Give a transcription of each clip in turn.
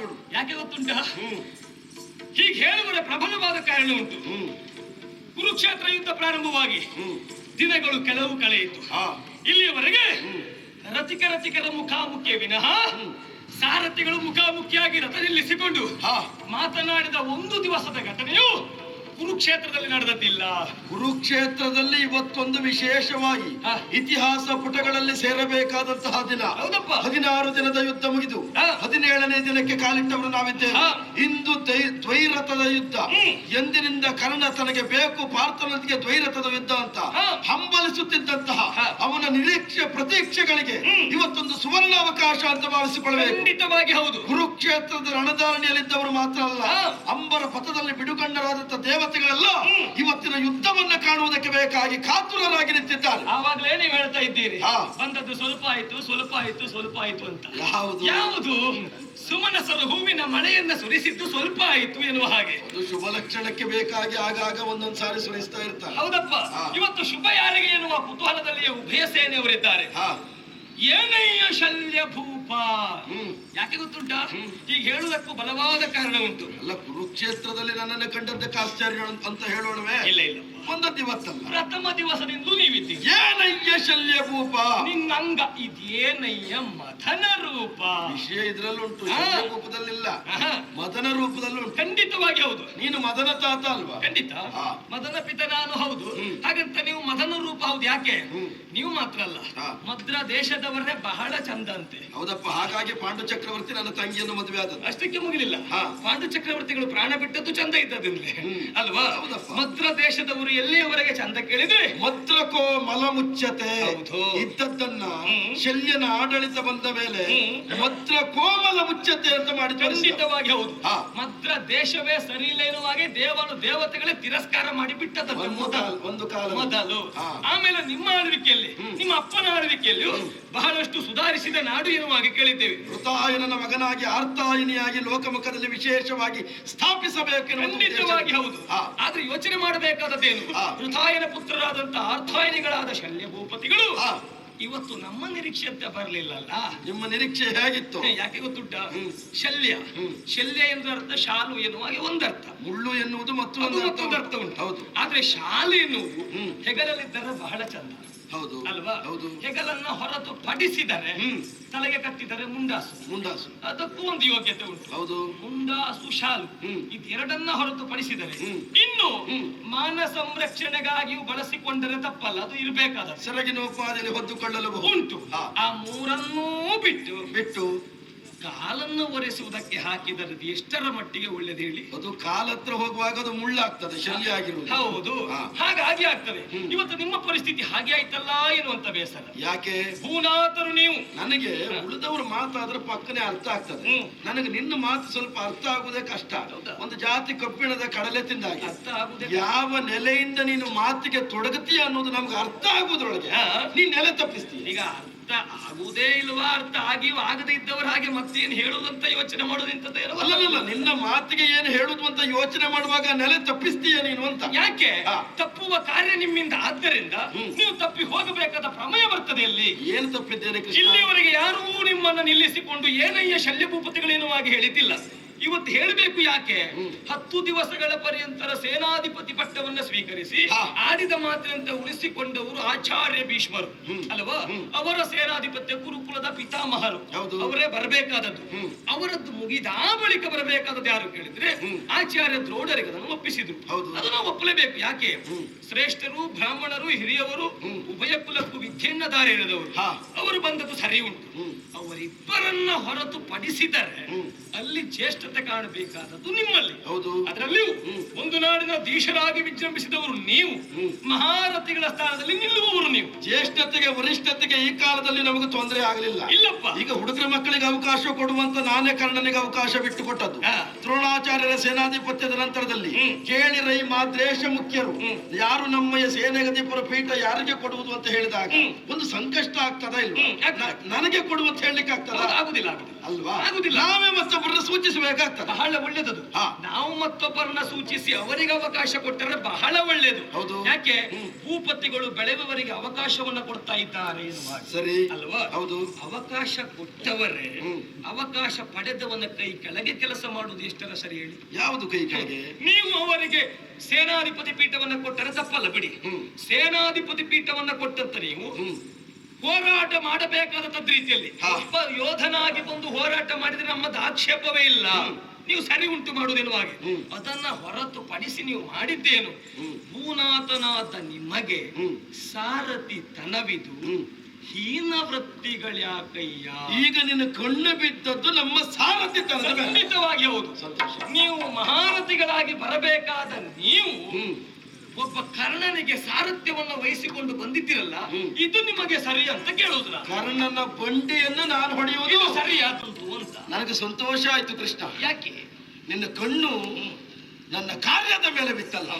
ಕಾರಣಗಳು ಯಾಕೆ ಗೊತ್ತುಂಟ? ಹೀಗೆ ಹೇಳುವರ ಪ್ರಬಲವಾದ ಕಾರಣ ಉಂಟು. ಕುರುಕ್ಷೇತ್ರ ಯುದ್ಧ ಪ್ರಾರಂಭವಾಗಿ ದಿನಗಳು ಕೆಲವು ಕಳೆಯಿತು. ಇಲ್ಲಿಯವರೆಗೆ ರಥಿಕ ರಥಿಕರ ರತಿಕರ ಮುಖಾಮುಖಿಯ ವಿನಃ ಸಾರಥಿಗಳು ಮುಖಾಮುಖಿಯಾಗಿ ರಥ ನಿಲ್ಲಿಸಿಕೊಂಡು ಹಾ. ಮಾತನಾಡಿದ ಒಂದು ದಿವಸದ ಘಟನೆಯು ಕುರುಕ್ಷೇತ್ರದಲ್ಲಿ ನಡೆದದ್ದಿಲ್ಲ ಕುರುಕ್ಷೇತ್ರದಲ್ಲಿ ಇವತ್ತೊಂದು ವಿಶೇಷವಾಗಿ. ಇತಿಹಾಸ ಪುಟಗಳಲ್ಲಿ ಸೇರಬೇಕಾದಂತಹ ದಿನ ಹೌದಪ್ಪ ಹದಿನಾರು ದಿನದ ಯುದ್ಧ ಮುಗಿದು. ಹದಿನೇಳನೇ ದಿನಕ್ಕೆ ಕಾಲಿಟ್ಟವರು ನಾವಿದ್ದೇವೆ. ಇಂದು ದ್ವೈರಥದ ಯುದ್ಧ ಎಂದಿನಿಂದ ಕರ್ಣ ತನಗೆ ಬೇಕು ಪಾರ್ಥನೊಂದಿಗೆ ದ್ವೈರಥದ ಯುದ್ಧ ಅಂತ. ಹಂಬಲಿಸುತ್ತಿದ್ದಂತಹ ಅವನ ನಿರೀಕ್ಷೆ ಪ್ರತೀಕ್ಷೆಗಳಿಗೆ ಇವತ್ತೊಂದು ಸುವರ್ಣ ಅವಕಾಶ ಅಂತ ಭಾವಿಸಿಕೊಳ್ಳಬೇಕು ಖಂಡಿತವಾಗಿ ಹೌದು ಕುರುಕ್ಷೇತ್ರದ ರಣಧಾರಣಿಯಲ್ಲಿದ್ದವರು ಮಾತ್ರ ಅಲ್ಲ. ಅಂಬರ ಪಥದಲ್ಲಿ ಬಿಡುಗಣ್ಣರಾದಂತ ದೇವತೆಗಳೆಲ್ಲ ಇವತ್ತಿನ ಯುದ್ಧವನ್ನ ಕಾಣುವುದಕ್ಕೆ ಬೇಕಾಗಿ ಕಾತುರರಾಗಿ ನಿಂತಿದ್ದಾರೆ. ಆವಾಗಲೇ ನೀವು ಹೇಳ್ತಾ ಇದ್ದೀರಿ. ಬಂದದ್ದು ಸ್ವಲ್ಪ ಆಯ್ತು ಸ್ವಲ್ಪ ಆಯ್ತು ಸ್ವಲ್ಪ ಆಯ್ತು ಅಂತ. ಯಾವುದು? ಯಾವುದು? ಸುಮನಸರು ಹೂವಿನ ಮಳೆಯನ್ನ ಸುರಿಸಿದ್ದು ಸ್ವಲ್ಪ ಆಯ್ತು ಎನ್ನುವ ಹಾಗೆ. ಶುಭ ಲಕ್ಷಣಕ್ಕೆ ಬೇಕಾಗಿ ಆಗಾಗ ಒಂದೊಂದ್ ಸಾರಿ ಸುರಿಸ್ತಾ ಇರ್ತಾರೆ. ಹೌದಪ್ಪ. ಇವತ್ತು ಶುಭ ಯಾರಿಗೆ ಎನ್ನುವ ಕುತೂಹಲದಲ್ಲಿ ಉಭಯ ಸೇನೆಯವರಿದ್ದಾರೆ. ಏನಯ್ಯ ಶಲ್ಯ ಭೂಪ ಯಾಕೆ ಗೊತ್ತುಂಟ? ಈಗ ಹೇಳುವುದಕ್ಕೂ ಬಲವಾದ ಕಾರಣ ಉಂಟು ಅಲ್ಲ ಕುರುಕ್ಷೇತ್ರದಲ್ಲಿ ನನ್ನನ್ನು ಕಂಡದ್ದಕ್ಕೆ ಆಶ್ಚರ್ಯ ಅಂತ ಹೇಳೋಣವೇ? ಇಲ್ಲ ಇಲ್ಲ ಒಂದದ್ದು ದಿವಸ ಪ್ರಥಮ ದಿವಸದಿಂದ ನೀವಿದ್ದೀರಿ. ಏನಯ್ಯ ಶಲ್ಯ ಭೂಪ ನಿನ್ನಂಗ ಇದೇನಯ್ಯ ಮಥನ ರೂಪ? ವಿಷಯ ಇದ್ರಲ್ಲುಂಟು ರೂಪದಲ್ಲಿಲ್ಲ. ಮದನ ರೂಪದಲ್ಲೂ ಉಂಟು ಖಂಡಿತವಾಗಿ ಹೌದು. ನೀನು ಮದನ ತಾತ ಅಲ್ವಾ? ಖಂಡಿತ. ಮದನ ಪಿತ ನಾನು ಹೌದು. ಹಾಗಂತ ನೀವು ಮದನ ರೂಪ ಹೌದು ಯಾಕೆ. ನೀವು ಮಾತ್ರ ಅಲ್ಲ. ಮದ್ರ ದೇಶದವರೇ ಬಹಳ ಚಂದ ಅಂತೆ. ಹೌದಪ್ಪ. ಹಾಗಾಗಿ ಪಾಂಡು ಚಕ್ರವರ್ತಿ ನನ್ನ ತಂಗಿಯನ್ನು ಮದುವೆ ಆದದ್ದು. ಅಷ್ಟಕ್ಕೆ ಮುಗಿಲಿಲ್ಲ. ಹಾ. ಪಾಂಡು ಚಕ್ರವರ್ತಿಗಳು ಪ್ರಾಣ ಬಿಟ್ಟದ್ದು ಚಂದ ಇದ್ದದಿಂದಲೇ ಅಲ್ವಾ. ಮದ್ರ ದೇಶದವರು ಎಲ್ಲಿಯವರೆಗೆ ಚಂದ ಕೇಳಿದ್ರೆ? ಮದ್ರಕೋ ಮಲ ಮುಚ್ಚತೆ. ಇದ್ದದ್ದನ್ನ ಶಲ್ಯನ ಆಡಳಿತ ಬಂದ ಮೇಲೆ ಮದ್ರ ಕೋಮಲ ಮುಚ್ಚತೆ ಅಂತ ಮಾಡಿ. ಖಂಡಿತವಾಗಿ ಹೌದು. ಮದ್ರ ದೇಶವೇ ಸರಿ ಇಲ್ಲ ಎನ್ನುವ ಹಾಗೆ ದೇವನು ದೇವತೆಗಳೇ ತಿರಸ್ಕಾರ ಮಾಡಿ ಬಿಟ್ಟದ್ದು ಒಂದು ಮೊದಲು. ಕಾಲ- ಒಂದು ಕಾಲ. ಮೊದಲು. ಆಮೇಲೆ ನಿಮ್ಮ ಆಳ್ವಿಕೆಯಲ್ಲಿ ನಿಮ್ಮ ಅಪ್ಪನ ಆಳ್ವಿಕೆಯಲ್ಲಿ ಬಹಳಷ್ಟು ಸುಧಾರಿಸಿದ ನಾಡು ಎನ್ನುವ ಹಾಗೆ ಕೇಳಿದ್ದೇವೆ. ವೃತಾಯನನ ಮಗನಾಗಿ ಆರ್ತಾಯಿನಿಯಾಗಿ ಲೋಕಮುಖದಲ್ಲಿ ವಿಶೇಷವಾಗಿ ಸ್ಥಾಪಿಸಬೇಕು ಖಂಡಿತವಾಗಿ ಹೌದು. ಆದ್ರೆ ಯೋಚನೆ ಮಾಡಬೇಕಾದದ್ದೇನು ಏನು? ಪುತ್ರರಾದಂತಹ ಅರ್ಥಾಯಿನಿಗಳಾದ ಶಲ್ಯ ಭೂಪತಿಗಳು. ಇವತ್ತು ನಮ್ಮ ನಿರೀಕ್ಷೆ ಅಂತ ಬರಲಿಲ್ಲ ಅಲ್ಲ ನಿಮ್ಮ ನಿರೀಕ್ಷೆ ಹೇಗಿತ್ತು? ಯಾಕೆ ಗೊತ್ತುಂಟ. ಶಲ್ಯ. ಶಲ್ಯ ಎಂದರ್ಥ ಅರ್ಥ ಶಾಲು ಎನ್ನುವ ಹಾಗೆ ಒಂದರ್ಥ. ಮುಳ್ಳು ಎನ್ನುವುದು ಮತ್ತೊಂದು ಮತ್ತೊಂದು ಅರ್ಥ ಉಂಟು. ಹೌದು. ಆದ್ರೆ ಶಾಲು ಎನ್ನುವುದು. ಹೆಗಲಲ್ಲಿದ್ದರೆ ಬಹಳ ಚಂದ. ಹೌದು ಅಲ್ವಾ? ಹೌದು. ಹೆಗಲನ್ನ ಹೊರತು ಪಡಿಸಿದರೆ ತಲೆಗೆ ಕಟ್ಟಿದರೆ ಮುಂಡಾಸು. ಮುಂಡಾಸು. ಅದಕ್ಕೂ ಒಂದು ಯೋಗ್ಯತೆ ಉಂಟು. ಹೌದು. ಮುಂಡಾಸು ಶಾಲು. ಹ್ಮ್. ಇದೆರಡನ್ನ ಹೊರತುಪಡಿಸಿದರೆ ಹ್ಮ್. ಇನ್ನು ಹ್ಮ್. ಮಾನ ಸಂರಕ್ಷಣೆಗಾಗಿಯೂ ಬಳಸಿಕೊಂಡರೆ ತಪ್ಪಲ್ಲ ಅದು ಇರಬೇಕಾದ ಸೆರಗಿನ ಉಪಾದನೆ ಹೊದ್ದುಕೊಳ್ಳಲು. ಉಂಟು. ಆ ಮೂರನ್ನೂ ಬಿಟ್ಟು ಬಿಟ್ಟು ಕಾಲನ್ನು ಒರೆಸುವುದಕ್ಕೆ ಹಾಕಿದರೆ ಎಷ್ಟರ ಮಟ್ಟಿಗೆ ಒಳ್ಳೇದು ಹೇಳಿ? ಅದು ಕಾಲತ್ರ ಹೋಗುವಾಗ ಅದು ಮುಳ್ಳಾಗ್ತದೆ ಶಲ್ಯ ಆಗಿರುವುದು ಹೌದು. ಹಾಗಾಗಿ ಆಗ್ತದೆ. ಇವತ್ತು ನಿಮ್ಮ ಪರಿಸ್ಥಿತಿ ಹಾಗೆ ಆಯ್ತಲ್ಲ ಎನ್ನುವಂತ ಬೇಸರ. ಯಾಕೆ? ಭೂನಾಥರು ನೀವು. ನನಗೆ ಉಳಿದವರು ಮಾತಾದ್ರೆ ಪಕ್ಕನೆ ಅರ್ಥ ಆಗ್ತದೆ. ನನಗೆ ನಿನ್ನ ಮಾತು ಸ್ವಲ್ಪ ಅರ್ಥ ಆಗುವುದೇ ಕಷ್ಟ? ಒಂದು ಜಾತಿ ಕಬ್ಬಿಣದ ಕಡಲೆ ತಿಂದಾಗಿ. ಅರ್ಥ ಆಗುದೇ ಯಾವ ನೆಲೆಯಿಂದ ನೀನು ಮಾತಿಗೆ ತೊಡಗುತ್ತೀಯ ಅನ್ನೋದು ನಮ್ಗೆ ಅರ್ಥ ಆಗುದ್ರೊಳಗೆ. ನೀನ್ ನೆಲೆ ತಪ್ಪಿಸ್ತೀನಿ ಈಗ ಅರ್ಥ ಆಗುವುದೇ ಇಲ್ವಾ ಅರ್ಥ ಆಗಿಯೂ ಆಗದೇ ಇದ್ದವರು ಹಾಗೆ ಮತ್ತೇನು ಹೇಳುದಂತ ಯೋಚನೆ ಮಾಡೋದಿಂತದ್ದೇ ಇರಲ್ಲ. ಅಲ್ಲಲ್ಲ ನಿನ್ನ ಮಾತಿಗೆ ಏನು ಹೇಳುದು ಅಂತ ಯೋಚನೆ ಮಾಡುವಾಗ ನೆಲೆ ತಪ್ಪಿಸ್ತೀಯ ನೀನು ಅಂತ ಯಾಕೆ. ತಪ್ಪುವ ಕಾರ್ಯ ನಿಮ್ಮಿಂದ ಆದ್ದರಿಂದ. ನೀವು ತಪ್ಪಿ ಹೋಗಬೇಕಾದ ಪ್ರಮೇಯ ಬರ್ತದೆ ಇಲ್ಲಿ ಏನು ತಪ್ಪಿದ್ದೇನೆ ಇಲ್ಲಿವರೆಗೆ ಯಾರೂ ನಿಮ್ಮನ್ನ ನಿಲ್ಲಿಸಿಕೊಂಡು ಏನಯ್ಯ ಶಲ್ಯ ಭೂಪತಿಗಳೇನುವಾಗಿ ಹೇಳಿದ್ದಿಲ್ಲ ಇವತ್ತು ಹೇಳಬೇಕು ಯಾಕೆ. ಹತ್ತು ದಿವಸಗಳ ಪರ್ಯಂತರ ಸೇನಾಧಿಪತಿ ಪಟ್ಟವನ್ನ ಸ್ವೀಕರಿಸಿ. ಆಡಿದ ಮಾತಿನಂತೆ ಉಳಿಸಿಕೊಂಡವರು ಆಚಾರ್ಯ ಭೀಷ್ಮರು. ಅಲ್ವಾ ಅವರ ಸೇನಾಧಿಪತ್ಯ ಗುರುಕುಲದ ಪಿತಾಮಹರು ಹೌದು. ಅವರೇ ಬರಬೇಕಾದದ್ದು. ಅವರದ್ದು ಮುಗಿದ ಬಳಿಕ ಬರಬೇಕಾದದ್ದು ಯಾರು ಕೇಳಿದ್ರೆ. ಆಚಾರ್ಯ ದ್ರೋಡರಿಗೆ ಅದನ್ನು ಒಪ್ಪಿಸಿದ್ರು ಹೌದು. ಅದು ನಾವು ಒಪ್ಪಲೇಬೇಕು ಯಾಕೆ. ಶ್ರೇಷ್ಠರು ಬ್ರಾಹ್ಮಣರು ಹಿರಿಯವರು. ಉಭಯ ಕುಲಕ್ಕೂ ವಿದ್ಯೆಯನ್ನ ದಾರಿ ಎಳೆದವರು ಅವರು ಬಂದದ್ದು ಸರಿ ಉಂಟು. ಅವರಿಬ್ಬರನ್ನ ಹೊರತು ಪಡಿಸಿದರೆ ಅಲ್ಲಿ ಅಲ್ಲಿ ಜ್ಯೇಷ್ಠತೆ ಕಾಣಬೇಕಾದದ್ದು ನಿಮ್ಮಲ್ಲಿ. ಹೌದು. ಅದರಲ್ಲಿಯೂ ಒಂದು ನಾಡಿನ ದೀಶರಾಗಿ ವಿಜೃಂಭಿಸಿದವರು ನೀವು. ಮಹಾರಥಿಗಳ ಸ್ಥಾನದಲ್ಲಿ ನಿಲ್ಲುವವರು ನೀವು. ಜ್ಯೇಷ್ಠತೆಗೆ ವರಿಷ್ಠತೆಗೆ ಈ ಕಾಲದಲ್ಲಿ ನಮಗೆ ತೊಂದರೆ ಆಗಲಿಲ್ಲ. ಇಲ್ಲಪ್ಪ. ಈಗ ಹುಡುಗರ ಮಕ್ಕಳಿಗೆ ಅವಕಾಶ ಕೊಡುವಂತ ನಾನೇ ಕರ್ಣನಿಗೆ ಅವಕಾಶ ಬಿಟ್ಟು ಕೊಟ್ಟದ್ದು. ದ್ರೋಣಾಚಾರ್ಯರ ಸೇನಾಧಿಪತ್ಯದ ನಂತರದಲ್ಲಿ. ಕೇಳಿ ರೈ ಮಾದ್ರೇಶ ಮುಖ್ಯರು ಯಾರು ನಮ್ಮಯ ಸೇನೆಗದಿಪುರ ಪೀಠ ಯಾರಿಗೆ ಕೊಡುವುದು ಅಂತ ಹೇಳಿದಾಗ ಒಂದು ಸಂಕಷ್ಟ ಆಗ್ತದ ಇಲ್ವಾ. ನ- ನನಗೆ ಕೊಡುವಂತ ಹೇಳಲಿಕ್ಕೆ ಆಗ್ತದ? ಆಗುದಿಲ್ಲ ಆಗುದಿಲ್ಲ. ಅಲ್ವಾ ಆಗುದಿಲ್ಲ. ನಾವೇ ಮತ್ತೊಬ್ಬರನ್ನ ಸೂಚಿಸಬೇಕಾಗ್ತ ಬಹಳ ಒಳ್ಳೇದದು ಹಾ. ನಾವು ಮತ್ತೊಬ್ಬರನ್ನ ಸೂಚಿಸಿ ಅವರಿಗೆ ಅವಕಾಶ ಕೊಟ್ಟರೆ ಬಹಳ ಒಳ್ಳೇದು ಹೌದು. ಯಾಕೆ. ಭೂಪತಿಗಳು ಬೆಳೆಯುವವರಿಗೆ ಅವಕಾಶವನ್ನ ಕೊಡ್ತಾ ಇದ್ದಾರೆ ಎನ್ನುವ ಹಾಗೆ. ಸರಿ ಅಲ್ವಾ ಹೌದು ಅವಕಾಶ ಕೊಟ್ಟವರೇ ಹ್ಮ್. ಅವಕಾಶ ಪಡೆದವನ ಕೈ ಕೆಳಗೆ ಕೆಲಸ ಮಾಡುವುದು ಎಷ್ಟರ ಸರಿ ಹೇಳಿ ಯಾವುದು ಕೈ ಕೆಳಗೆ ನೀವು ಅವರಿಗೆ ಸೇನಾಧಿಪತಿ ಪೀಠವನ್ನ ಕೊಟ್ಟರೆ ತಪ್ಪಲ್ಲ ಬಿಡಿ ಹ್ಮ್. ಸೇನಾಧಿಪತಿ ಪೀಠವನ್ನ ಕೊಟ್ಟಂತ ನೀವು ಹ್ಮ್ ಹೋರಾಟ ಮಾಡಬೇಕಾದ ರೀತಿಯಲ್ಲಿ. ಒಬ್ಬ ಯೋಧನಾಗಿ ಬಂದು ಹೋರಾಟ ಮಾಡಿದ್ರೆ ನಮ್ಮದು ಆಕ್ಷೇಪವೇ ಇಲ್ಲ. ನೀವು ಸರಿ ಉಂಟು ಮಾಡುವುದೇನು ಹಾಗೆ. ಅದನ್ನ ಹೊರತುಪಡಿಸಿ ನೀವು ಮಾಡಿದ್ದೇನು? ಭೂನಾಥನಾಥ ಭೂನಾಥನಾದ ನಿಮಗೆ. ಸಾರಥಿ ತನವಿದು. ಹೀನ ವೃತ್ತಿಗಳ್ಯಾಕಯ್ಯ ಈಗ ನಿನ್ನ ಕಣ್ಣು ಬಿದ್ದದ್ದು ನಮ್ಮ ಸಾರಥಿ ಖಂಡಿತವಾಗಿ ಹೌದು. ಸಂತೋಷ. ನೀವು ಮಹಾರಥಿಗಳಾಗಿ ಬರಬೇಕಾದ ನೀವು ಒಬ್ಬ ಕರ್ಣನಿಗೆ ಸಾರಥ್ಯವನ್ನು ವಹಿಸಿಕೊಂಡು ಬಂದಿದ್ದೀರಲ್ಲ ಇದು ನಿಮಗೆ ಸರಿ ಅಂತ ಕೇಳುದಿಲ್ಲ ಕರ್ಣನ ಬಂಡೆಯನ್ನು ನಾನು ಹೊಡೆಯುವುದು ಸರಿ ಸರಿಯಾದದ್ದು ಅಂತ. ನನಗೆ ಸಂತೋಷ ಆಯ್ತು ಕೃಷ್ಣ. ಯಾಕೆ? ನಿನ್ನ ಕಣ್ಣು ನನ್ನ ಕಾರ್ಯದ ಮೇಲೆ ಬಿತ್ತಲ್ಲ.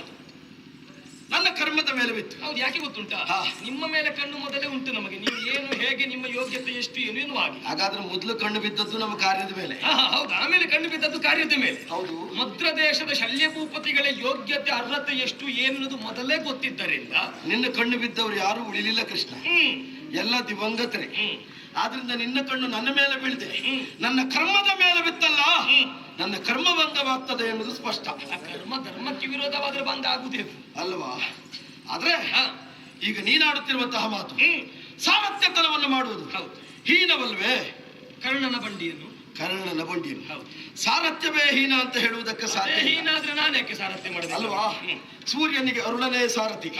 ನನ್ನ ಕರ್ಮದ ಮೇಲೆ ಬಿತ್ತು. ಹೌದು ಯಾಕೆ ಗೊತ್ತುಂಟಾ. ನಿಮ್ಮ ಮೇಲೆ ಕಣ್ಣು ಮೊದಲೇ ಉಂಟು ನಮಗೆ. ನೀವು ಏನು ಹೇಗೆ ನಿಮ್ಮ ಯೋಗ್ಯತೆ ಎಷ್ಟು ಏನು ಏನು ಆಗಿ ಹಾಗಾದ್ರೆ ಮೊದಲು ಕಣ್ಣು ಬಿದ್ದದ್ದು ನಮ್ಮ ಕಾರ್ಯದ ಮೇಲೆ. ಹೌದು. ಆಮೇಲೆ ಕಣ್ಣು ಬಿದ್ದದ್ದು ಕಾರ್ಯದ ಮೇಲೆ. ಹೌದು. ಮದ್ರ ದೇಶದ ಶಲ್ಯ ಭೂಪತಿಗಳ ಯೋಗ್ಯತೆ ಅರ್ಹತೆ ಎಷ್ಟು ಏನನ್ನೋದು ಮೊದಲೇ ಗೊತ್ತಿದ್ದರಿಂದ ನಿನ್ನ ಕಣ್ಣು ಬಿದ್ದವರು ಯಾರು ಉಳಿಲಿಲ್ಲ ಕೃಷ್ಣ. ಹ್ಮ್. ಎಲ್ಲ ದಿವಂಗತರೆ. ಆದ್ರಿಂದ ನಿನ್ನ ಕಣ್ಣು ನನ್ನ ಮೇಲೆ ಬೀಳಿದೆ. ನನ್ನ ಕರ್ಮದ ಮೇಲೆ ಬಿತ್ತಲ್ಲ. ನನ್ನ ಕರ್ಮ ಬಂಧವಾಗ್ತದೆ ಎನ್ನುವುದು ಸ್ಪಷ್ಟ. ಕರ್ಮ ಧರ್ಮಕ್ಕೆ ವಿರೋಧವಾದ್ರೆ ಬಂದ ಆಗುದೇ? ಅಲ್ವಾ? ಆದ್ರೆ. ಈಗ ನೀನಾಡುತ್ತಿರುವಂತಹ ಮಾತು ಸಾರಥ್ಯತನವನ್ನು ಮಾಡುವುದು. ಹೀನವಲ್ವೇ? ಕರ್ಣನ ಬಂಡಿಯನ್ನು. ಕರ್ಣನ ಬಂಡಿಯನ್ನು. ಸಾರಥ್ಯವೇ ಹೀನ ಅಂತ ಹೇಳುವುದಕ್ಕೆ ಸಾಧ್ಯ. ಹೀನಾದ್ರೆ ನಾನು ಯಾಕೆ ಸಾರಥ್ಯ ಮಾಡಿದೆ? ಅಲ್ವಾ? ಸೂರ್ಯನಿಗೆ ಅರುಣನೇ ಸಾರಥಿ.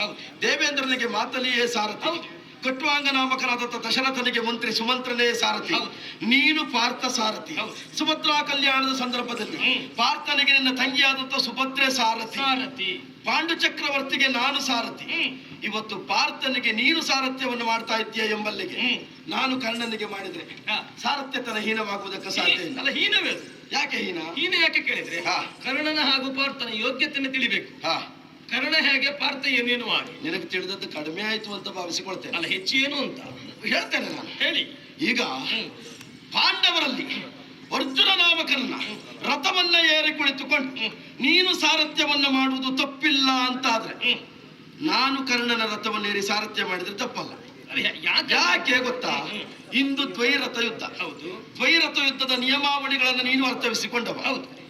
ದೇವೇಂದ್ರನಿಗೆ ಮಾತಲಿಯೇ ಸಾರಥಿ. ಕಟ್ವಾಂಗ ನಾಮಕನಾದ ದಶರಥನಿಗೆ ಮಂತ್ರಿ ಸುಮಂತ್ರನೇ ಸಾರಥಿ. ನೀನು ಪಾರ್ಥ ಸಾರಥಿ. ಸುಭದ್ರಾ ಕಲ್ಯಾಣದ ಸಂದರ್ಭದಲ್ಲಿ. ಪಾರ್ಥನಿಗೆ ನಿನ್ನ ತಂಗಿಯಾದಂಥ ಸುಭದ್ರೆ ಸಾರಥಿ. ಸಾರಥಿ. ಪಾಂಡು ಚಕ್ರವರ್ತಿಗೆ ನಾನು ಸಾರಥಿ. ಇವತ್ತು ಪಾರ್ಥನಿಗೆ ನೀನು ಸಾರಥ್ಯವನ್ನು ಮಾಡ್ತಾ ಇದ್ದೀಯ ಎಂಬಲ್ಲಿಗೆ? ನಾನು ಕರ್ಣನಿಗೆ ಮಾಡಿದ್ರೆ ಸಾರಥ್ಯ ಸಾರಥ್ಯತನ ಹೀನವಾಗುವುದಕ್ಕೆ ಸಾಧ್ಯ ಇಲ್ಲ. ಅಲ್ಲ ಹೀನವೇ ಯಾಕೆ ಹೀನ? ಹೀನ ಯಾಕೆ ಕೇಳಿದ್ರೆ ಹಾ. ಕರ್ಣನ ಹಾಗೂ ಪಾರ್ಥನ ಯೋಗ್ಯತೆಯನ್ನು ತಿಳಿಬೇಕು. ಹಾ. ಕರ್ಣ ಹೇಗೆ ಪಾರ್ಥ ಏನೇನು ಹಾಗೆ? ನಿನಗೆ ತಿಳಿದದ್ದು ಕಡಿಮೆ ಆಯ್ತು ಅಂತ ಭಾವಿಸಿಕೊಳ್ತೇನೆ. ಅಲ್ಲ ಹೆಚ್ಚು ಏನು ಅಂತ? ಹೇಳ್ತೇನೆ ನಾನು. ಹೇಳಿ. ಈಗ ಪಾಂಡವರಲ್ಲಿ ಅರ್ಜುನ ನಾಮಕರನ್ನ ರಥವನ್ನ ಏರಿ ಕುಳಿತುಕೊಂಡು ನೀನು ಸಾರಥ್ಯವನ್ನ ಮಾಡುವುದು ತಪ್ಪಿಲ್ಲ ಅಂತಾದ್ರೆ. ನಾನು ಕರ್ಣನ ರಥವನ್ನೇರಿ ಸಾರಥ್ಯ ಮಾಡಿದ್ರೆ ತಪ್ಪಲ್ಲ. ಯಾಕೆ? ಗೊತ್ತಾ. ಇಂದು ದ್ವೈರಥ ಯುದ್ಧ. ಹೌದು. ದ್ವೈರಥ ಯುದ್ಧದ ನಿಯಮಾವಳಿಗಳನ್ನು ನೀನು ಅರ್ಥವಿಸಿಕೊಂಡವ ಹೌದು.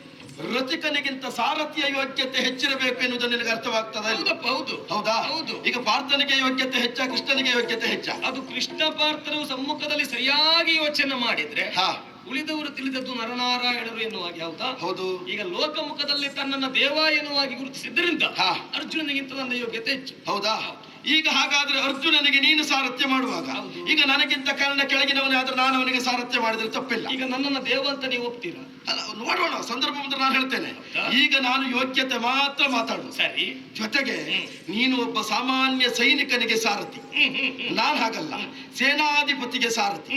ರಥಿಕನಿಗಿಂತ ಸಾರಥಿಯ ಯೋಗ್ಯತೆ ಹೆಚ್ಚಿರಬೇಕು ಎನ್ನುವುದು ನಿನಗೆ ಅರ್ಥವಾಗ್ತದೆ ಹೌದು. ಹೌದಾ? ಹೌದು. ಈಗ ಪಾರ್ಥನಿಗೆ ಯೋಗ್ಯತೆ ಹೆಚ್ಚ ಕೃಷ್ಣನಿಗೆ ಯೋಗ್ಯತೆ ಹೆಚ್ಚ? ಅದು ಕೃಷ್ಣ ಪಾರ್ಥರು ಸಮ್ಮುಖದಲ್ಲಿ ಸರಿಯಾಗಿ ಯೋಚನೆ ಮಾಡಿದ್ರೆ ಹಾ. ಉಳಿದವರು ತಿಳಿದದ್ದು ನರನಾರಾಯಣರು ಎನ್ನುವಾಗಿ ಹೌದಾ? ಹೌದು. ಈಗ ಲೋಕಮುಖದಲ್ಲಿ ತನ್ನನ್ನ ದೇವ ಎನ್ನುವಾಗಿ ಗುರುತಿಸಿದ್ದರಿಂದ. ಅರ್ಜುನನಿಗಿಂತ ನನ್ನ ಯೋಗ್ಯತೆ ಹೆಚ್ಚು. ಹೌದಾ. ಈಗ ಹಾಗಾದ್ರೆ ಅರ್ಜುನನಿಗೆ ನೀನು ಸಾರಥ್ಯ ಮಾಡುವಾಗ ಈಗ ನನಗಿಂತ ಕಾರಣ ಕೆಳಗಿನವನೇ ಆದ್ರೆ ನಾನು ಅವನಿಗೆ ಸಾರಥ್ಯ ಮಾಡಿದ್ರೆ ತಪ್ಪಿಲ್ಲ. ಈಗ ನನ್ನನ್ನ ದೇವ ಅಂತ ನೀವು ಒಪ್ತೀರಾ? ಅಲ್ಲ ನೋಡೋಣ ಸಂದರ್ಭ ಬಂದ್ರೆ ನಾನು ಹೇಳ್ತೇನೆ. ಈಗ ನಾನು ಯೋಗ್ಯತೆ ಮಾತ್ರ ಮಾತಾಡು. ಸರಿ. ಜೊತೆಗೆ ನೀನು ಒಬ್ಬ ಸಾಮಾನ್ಯ ಸೈನಿಕನಿಗೆ ಸಾರಥಿ. ನಾನ್ ಹಾಗಲ್ಲ. ಸೇನಾಧಿಪತಿಗೆ ಸಾರಥಿ.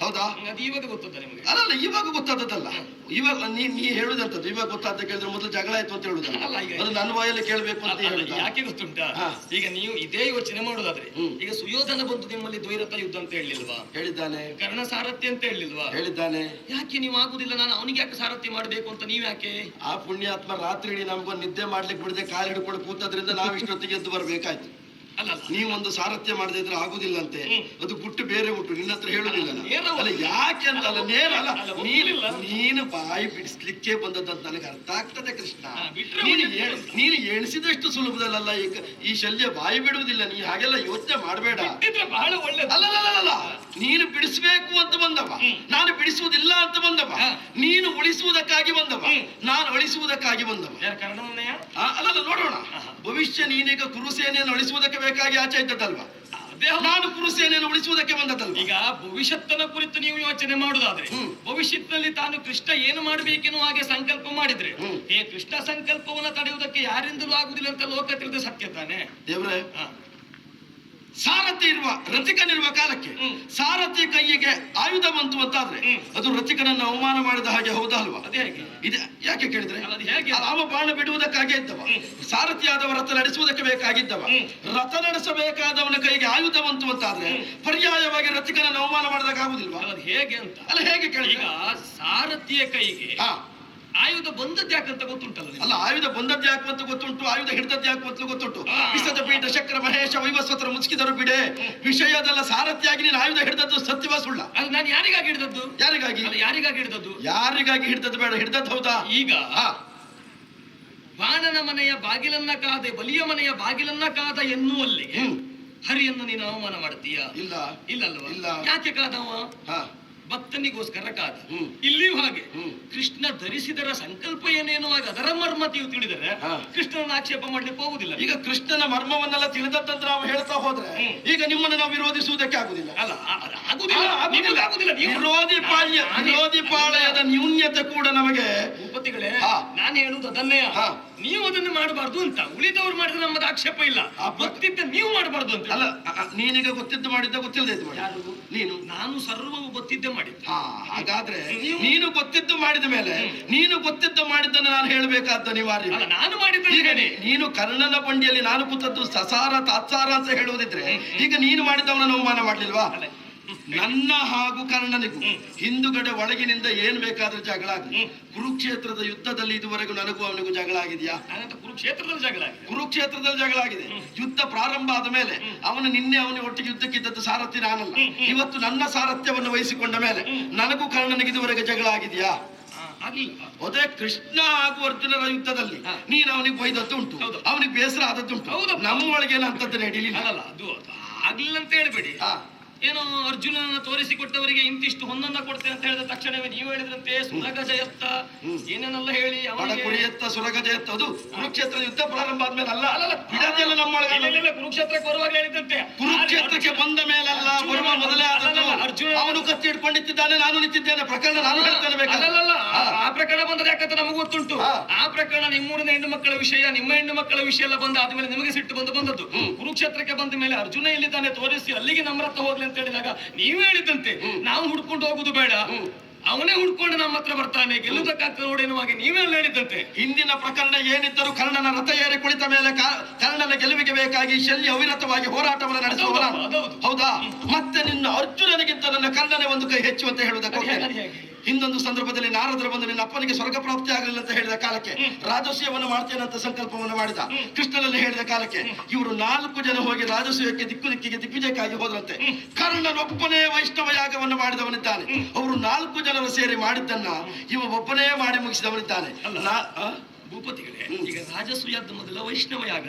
ಹೌದಾ? ಅದು ಇವಾಗ ಗೊತ್ತದ ನಿಮಗೆ? ಅಲ್ಲಲ್ಲ ಇವಾಗ ಗೊತ್ತಾದದಲ್ಲ ಇವಾಗ ನೀ ನೀ ಹೇಳುದಂತದ್ದು ಇವಾಗ ಗೊತ್ತಾದ ಕೇಳಿದ್ರೆ ಮೊದಲು ಜಗಳ ಆಯ್ತು ಅಂತ ಹೇಳುದಲ್ಲ. ಅಲ್ಲ, ಅದು ನನ್ನ ಬಾಯಲ್ಲಿ ಕೇಳಬೇಕು ಅಂತ ಹೇಳಿದ್ರೆ ಯಾಕೆ ಗೊತ್ತುಂಟಾ? ಈಗ ನೀವು ಇದೇ ಯೋಚನೆ ಮಾಡೋದಾದ್ರೆ ಹ್ಮ್. ಈಗ ಸುಯೋಧನ ಬಂತು ನಿಮ್ಮಲ್ಲಿ ದ್ವೈರಥ ಯುದ್ಧ ಅಂತ ಹೇಳಿಲ್ವಾ? ಹೇಳಿದ್ದಾನೆ. ಕರ್ಣ ಸಾರಥ್ಯ ಅಂತ ಹೇಳಿಲ್ವಾ? ಹೇಳಿದ್ದಾನೆ. ಯಾಕೆ ನೀವು ಆಗುದಿಲ್ಲ? ನಾನು ಅವನಿಗೆ ಯಾಕೆ ಸಾರಥ್ಯ ಮಾಡಬೇಕು ಅಂತ ನೀವ್ ಯಾಕೆ? ಆ ಪುಣ್ಯಾತ್ಮ ರಾತ್ರಿ ನಮ್ಗೊಂದು ನಿದ್ದೆ ಮಾಡ್ಲಿಕ್ಕೆ ಬಿಡದೆ ಕಾಲು ಹಿಡ್ಕೊಂಡು ಕೂತದ್ರಿಂದ ನಾವು ಇಷ್ಟೊತ್ತಿಗೆ ಎದ್ದು ಬರ್ಬೇಕಾಯ್ತು. ಅಲ್ಲ ನೀವು ಒಂದು ಸಾರಥ್ಯ ಮಾಡದಿದ್ರೆ ಆಗುದಿಲ್ಲ ಅಂತೆ ಅದು ಗುಟ್ಟು ಬೇರೆ ಉಂಟು ನಿನ್ನ ಹತ್ರ ಹೇಳುದಿಲ್ಲ ಅಲ್ಲ ಯಾಕೆ ಅಂತ ಅಲ್ಲ ನೇರ ಅಲ್ಲ. ನೀನು ನೀನು ಬಾಯಿ ಬಿಡಿಸ್ಲಿಕ್ಕೆ ಬಂದದ್ದಂತ ನನಗೆ ಅರ್ಥ ಆಗ್ತದೆ ಕೃಷ್ಣ. ನೀನು. ನೀನು ಎಣಿಸಿದಷ್ಟು ಸುಲಭದಲ್ಲ ಈಗ ಈ ಶಲ್ಯ ಬಾಯಿ ಬಿಡುವುದಿಲ್ಲ. ನೀ ಹಾಗೆಲ್ಲ ಯೋಚನೆ ಮಾಡಬೇಡ. ಬಹಳ ನೀನು ಬಿಡಿಸ್ಬೇಕು ಅಂತ ಬಂದವ. ನಾನು ಬಿಡಿಸುವುದಿಲ್ಲ ಅಂತ ಬಂದವ. ನೀನು ಉಳಿಸುವುದಕ್ಕಾಗಿ ಬಂದವ. ನಾನು ಅಳಿಸುವುದಕ್ಕಾಗಿ ಬಂದವ. ಅಲ್ಲಲ್ಲ ನೋಡೋಣ ಭವಿಷ್ಯ ನೀನೀಗ ಕುರುಸೇನೆಯನ್ನು ಉಳಿಸುವುದಕ್ಕೆ ಬೇಕಾಗಿ ಆಚೆ ಇದ್ದದ್ದಲ್ವಾ ಅದೇ ನಾನು ಕುರುಸೇನೆಯನ್ನು ಉಳಿಸುವುದಕ್ಕೆ ಬಂದದಲ್ಲ ಈಗ ಭವಿಷ್ಯತ್ತನ ಕುರಿತು ನೀವು ಯೋಚನೆ ಮಾಡುದಾದ್ರೆ. ಭವಿಷ್ಯದಲ್ಲಿ ತಾನು ಕೃಷ್ಣ ಏನು ಮಾಡಬೇಕೆನ್ನುವ ಹಾಗೆ ಸಂಕಲ್ಪ ಮಾಡಿದ್ರೆ. ಈ ಕೃಷ್ಣ ಸಂಕಲ್ಪವನ್ನು ತಡೆಯುವುದಕ್ಕೆ ಯಾರಿಂದಲೂ ಆಗುದಿಲ್ಲ ಅಂತ ಲೋಕ ತಿಳಿದ ಸತ್ಯ ತಾನೆ ದೇವ್ರೆ. ಸಾರಥಿ ಇರುವ ರಥಿಕನಿರುವ ಕಾಲಕ್ಕೆ ಸಾರಥಿ ಕೈಯಿಗೆ ಆಯುಧ ಬಂತು ಅಂತಾದ್ರೆ ಅದು ರಥಿಕನನ್ನ ಅವಮಾನ ಮಾಡಿದ ಹಾಗೆ ಹೌದಾ ಅಲ್ವಾ ಇದು ಯಾಕೆ ಕೇಳಿದ್ರೆ? ರಾಮ ಅದು ಹೇಗೆ? ಅವ ಬಾಣ ಬಿಡುವುದಕ್ಕಾಗಿ ಇದ್ದವ. ಸಾರಥಿಯಾದವ ರಥ ನಡೆಸುವುದಕ್ಕೆ ಬೇಕಾಗಿದ್ದವ. ರಥ ನಡೆಸಬೇಕಾದವನ ಕೈಗೆ ಆಯುಧ ಬಂತು ಅಂತಾದ್ರೆ ಪರ್ಯಾಯವಾಗಿ ರಥಿಕನನ್ನ ಅವಮಾನ ಮಾಡಿದಾಗ ಆಗುದಿಲ್ವಾ? ಅದು ಹೇಗೆ ಅಂತ? ಅಲ್ಲ ಹೇಗೆ ಕೇಳಿದ್ರೆ? ಸಾರಥಿಯ ಕೈಗೆ ಹಾ. ಆಯುಧ ಬಂದದ್ದು ಯಾಕಂತ ಗೊತ್ತುಂಟಲ್ಲ ಅಲ್ಲ ಆಯುಧ ಬಂದದ್ದು ಯಾಕೆ ಅಂತ ಗೊತ್ತುಂಟು ಆಯುಧ ಹಿಡಿದದ್ದು ಯಾಕೆ ಅಂತ ಗೊತ್ತುಂಟು. ವಿಷದ ಪೀಠ ಚಕ್ರ ಮಹೇಶ ವೈವಸ್ವತರ ಮುಚ್ಚಿದರು ಬಿಡೆ. ವಿಷಯದಲ್ಲ ಸಾರಥಿಯಾಗಿ ನೀನು ಆಯುಧ ಹಿಡಿದದ್ದು ಸತ್ಯವ ಸುಳ್ಳ. ಅಲ್ಲ ನಾನು ಯಾರಿಗಾಗಿ ಹಿಡಿದದ್ದು? ಯಾರಿಗಾಗಿ? ಯಾರಿಗಾಗಿ ಹಿಡಿದದ್ದು? ಯಾರಿಗಾಗಿ ಹಿಡಿದದ್ದು ಬೇಡ ಹಿಡಿದದ್ದು ಹೌದಾ? ಈಗ? ಬಾಣನ ಮನೆಯ ಬಾಗಿಲನ್ನ ಕಾದೆ ಬಲಿಯ ಮನೆಯ ಬಾಗಿಲನ್ನ ಕಾದ ಎನ್ನುವಲ್ಲಿ ಹರಿಯನ್ನು ನೀನು ಅವಮಾನ ಮಾಡ್ತೀಯಾ ಇಲ್ಲ. ಇಲ್ಲ. ಯಾಕೆ ಕಾದವ? ಹಾ. ಭಕ್ತನಿಗೋಸ್ಕರ ಕಾದ ಹ್ಮ್. ಇಲ್ಲಿಯೂ ಹಾಗೆ. ಕೃಷ್ಣ ಧರಿಸಿದರ ಸಂಕಲ್ಪ ಏನೇನುವಾಗ ಅದರ ಮರ್ಮ ನೀವು ತಿಳಿದರೆ. ಕೃಷ್ಣನ ಆಕ್ಷೇಪ ಮಾಡ್ಲಿಕ್ಕೆ ಹೋಗುದಿಲ್ಲ ಈಗ ಕೃಷ್ಣನ ಮರ್ಮವನ್ನೆಲ್ಲ ತಿಳಿದಂತಂದ್ರೆ ನಾವು ಹೇಳ್ತಾ ಹೋದ್ರೆ ಈಗ ನಿಮ್ಮನ್ನು ನಾವು ವಿರೋಧಿಸುವುದಕ್ಕೆ ಆಗುದಿಲ್ಲ ಅಲ್ಲ ಆಗುದಿಲ್ಲ ಆಗುದಿಲ್ಲ. ವಿರೋಧಿ ಪಾಳ್ಯ ವಿರೋಧಿ ಪಾಳ್ಯದ ನ್ಯೂನ್ಯತೆ ಕೂಡ ನಮಗೆ ಭೂಪತಿಗಳೇ ಹಾ. ನಾನು ಹೇಳುದು ಅದನ್ನೇ ಹಾ. ನೀವು ಅದನ್ನು ಮಾಡಬಾರ್ದು ಅಂತ. ಉಳಿದವ್ರು ಮಾಡಿದ್ರೆ ನಮ್ಮದು ಆಕ್ಷೇಪ ಇಲ್ಲ. ಗೊತ್ತಿದ್ದ ನೀವು ಮಾಡಬಾರ್ದು ಅಂತ. ಅಲ್ಲ ಅ- ನೀನೀಗ ಗೊತ್ತಿದ್ದು ಮಾಡಿದ್ದ ಗೊತ್ತಿಲ್ಲದೆ ಇದು ನೀನು? ನಾನು ಸರ್ವವು ಗೊತ್ತಿದ್ದೆ ಮಾಡಿದ್ದೆ. ಹಾ ಹಾಗಾದ್ರೆ ನೀವು- ನೀನು ಗೊತ್ತಿದ್ದು ಮಾಡಿದ ಮೇಲೆ ನೀನು ಗೊತ್ತಿದ್ದು ಮಾಡಿದ್ದನ್ನು ನಾನು ಹೇಳಬೇಕಾದ ಅನಿವಾರ್ಯ ಅಲ್ಲ ನಾನು ಮಾಡಿದ್ದೆ ಈಗ ಹೇಳಿ ನೀ- ನೀನು ಕರ್ಣನ ಬಂಡಿಯಲ್ಲಿ ನಾನು ಕೂತದ್ದು ಸಸಾರ ತಾತ್ಸಾರ ಅಂತ ಹೇಳುವುದಿದ್ರೆ ಈಗ ನೀನು ಮಾಡಿದ್ದವನ ಅವಮಾನ ಮಾಡ್ಲಿಲ್ವಾ. ನನ್ನ ಹಾಗೂ ಕರ್ಣನಿಗೂ ಹಿಂದುಗಡೆ ಒಳಗಿನಿಂದ ಏನ್ ಬೇಕಾದ್ರೂ ಜಗಳ ಆಗಲಿ ಕುರುಕ್ಷೇತ್ರದ ಯುದ್ಧದಲ್ಲಿ ಇದುವರೆಗೂ ನನಗೂ ಅವನಿಗೂ ಜಗಳ ಆಗಿದೆಯಾ? ಕುರುಕ್ಷೇತ್ರದಲ್ಲಿ ಜಗಳ. ಕುರುಕ್ಷೇತ್ರದಲ್ಲಿ ಜಗಳ ಆಗಿದೆ. ಯುದ್ಧ ಪ್ರಾರಂಭ ಆದ ಮೇಲೆ ಅವನು ನಿನ್ನೆ ಅವನಿಗೆ ಒಟ್ಟಿಗೆ ಯುದ್ಧಕ್ಕಿದ್ದದ್ದು ಸಾರಥಿ ನಾನಲ್ಲ. ಇವತ್ತು ನನ್ನ ಸಾರಥ್ಯವನ್ನು ವಹಿಸಿಕೊಂಡ ಮೇಲೆ ನನಗೂ ಕರ್ಣನಿಗೆ ಇದುವರೆಗೆ ಜಗಳ ಆಗಿದೆಯಾ? ಅದೇ ಕೃಷ್ಣ ಹಾಗೂ ಅರ್ಜುನರ ಯುದ್ಧದಲ್ಲಿ. ನೀನು ಅವನಿಗೆ ಬೈದದ್ದು ಉಂಟು. ಅವನಿಗೆ ಬೇಸರ ಆದದ್ದುಂಟು ನಮ್ಮ ನಮ್ಮೊಳಗೆ ಏನಂತದ್ದು ನಡೀಲಿಲ್ಲ. ಅಲ್ಲಲ್ಲ ಅದು ಅದು ಆಗ್ಲಿಲ್ಲ ಅಂತ ಹೇಳ್ಬೇಡಿ. ಹಾ. ಏನೋ ಅರ್ಜುನನ ತೋರಿಸಿಕೊಟ್ಟವರಿಗೆ ಇಂತಿಷ್ಟು ಹೊನ್ನನ್ನ ಕೊಡ್ತೇನೆ ಅಂತ ಹೇಳಿದ ತಕ್ಷಣವೇ ನೀವು ಹೇಳಿದ್ರಂತೆ ಸುರಗ ಜಯತ್ತ. ಏನೇನೆಲ್ಲ ಹೇಳಿ ಕುರಿಯತ್ತ ಸುರಗ ಎತ್ತ ಅದು ಕುರುಕ್ಷೇತ್ರ ಯುದ್ಧ ಪ್ರಾರಂಭ ಆದ್ಮೇಲೆ ಅಲ್ಲ? ನಮ್ಮೊಳಗೆ ಇಲ್ಲ, ಕುರುಕ್ಷೇತ್ರಕ್ಕೆ ಬರುವಾಗ ಹೇಳಿದಂತೆ ಕುರುಕ್ಷೇತ್ರಕ್ಕೆ ಬಂದ ಮೇಲೆ ಅಲ್ಲ ಬರುವ ಮೊದಲೇ ಅರ್ಜುನ- ಅವನು ಕತ್ತಿ ಇಟ್ಕೊಂಡಿದ್ದಾನೆ ನಾನು ನಿಂತಿದ್ದೇನೆ ಪ್ರಕರಣ ನಾನು ಹೇಳ್ತೇನೆ ಆ- ಪ್ರಕರಣ ಬಂದದ ಯಾಕಂತ ನಮಗೂ ಗೊತ್ತುಂಟು. ಆ ಪ್ರಕರಣ ನಿಮ್ಮೂರಿನ ಹೆಣ್ಣು ಮಕ್ಕಳ ವಿಷಯ ನಿಮ್ಮ ಹೆಣ್ಣು ಮಕ್ಕಳ ವಿಷಯ ಎಲ್ಲ ಬಂದ ಆದ್ಮೇಲೆ ನಿಮಗೆ ಸಿಟ್ಟು ಬಂದು ಬಂದದ್ದು. ಕುರುಕ್ಷೇತ್ರಕ್ಕೆ ಬಂದ ಮೇಲೆ ಅರ್ಜುನ ಎಲ್ಲಿದ್ದಾನೆ ತೋರಿಸಿ ಅಲ್ಲಿಗೆ ನಮ್ರತ್ತ ಹೋಗ್ಲಿ ಅಂತ ಹೇಳಿದಾಗ ನೀವು ಹೇಳಿದಂತೆ ನಾವು ಹುಡ್ಕೊಂಡು ಹೋಗುದು ಬೇಡ. ಅವನೇ ಹುಡ್ಕೊಂಡು ನಮ್ಮ ಹತ್ರ ಬರ್ತಾನೆ. ಗೆಲ್ಲುವುದಕ್ಕಾಗ್ತದೆ ನೋಡಿ ಹಾಗೆ ನೀವೆಲ್ಲ ಹೇಳಿದಂತೆ. ಹಿಂದಿನ ಪ್ರಕರಣ ಏನಿದ್ದರೂ ಕರ್ಣನ ರಥ ಏರಿ ಕುಳಿತ ಮೇಲೆ ಕರ್ಣನ ಗೆಲುವಿಗೆ ಬೇಕಾಗಿ ಶಲ್ಯ ಅವಿರತವಾಗಿ ಹೋರಾಟವನ್ನು ನಡೆಸುವ. ಹೌದಾ ಮತ್ತೆ ನಿನ್ನ ಅರ್ಜುನನಿಗಿಂತ ನನ್ನ ಕರ್ಣನೇ ಒಂದು ಕೈ ಹೆಚ್ಚು ಅಂತ ಹೇಳುವುದಕ್ಕೆ ಹಿಂದೊಂದು ಸಂದರ್ಭದಲ್ಲಿ ನಾರದ್ರ ಬಂದು ನಿನ್ನ ಅಪ್ಪನಿಗೆ ಸ್ವರ್ಗ ಪ್ರಾಪ್ತಿ ಆಗಲಿಲ್ಲ ಅಂತ ಹೇಳಿದ ಕಾಲಕ್ಕೆ ರಾಜಸ್ವವನ್ನು ಮಾಡ್ತೇನೆ ಅಂತ ಸಂಕಲ್ಪವನ್ನು ಮಾಡಿದ. ಕೃಷ್ಣನಲ್ಲಿ ಹೇಳಿದ ಕಾಲಕ್ಕೆ ಇವರು ನಾಲ್ಕು ಜನ ಹೋಗಿ ರಾಜಸೂಯಕ್ಕೆ ದಿಕ್ಕು ದಿಕ್ಕಿಗೆ ದಿಗ್ವಿಜಯಕ್ಕಾಗಿ ಹೋದ್ರಂತೆ. ಕರ್ಣನೊಬ್ಬನೇ ವೈಷ್ಣವ ಯಾಗವನ್ನು ಮಾಡಿದವನಿದ್ದಾನೆ. ಅವರು ನಾಲ್ಕು ಜನರು ಸೇರಿ ಮಾಡಿದ್ದನ್ನ ಇವ ಒಬ್ಬನೇ ಮಾಡಿ ಮುಗಿಸಿದವನಿದ್ದಾನೆ? ಭೂಪತಿಗಳೇ ಈಗ ರಾಜಸೂಯದ ಮೊದಲ ವೈಷ್ಣವ ಯಾಗ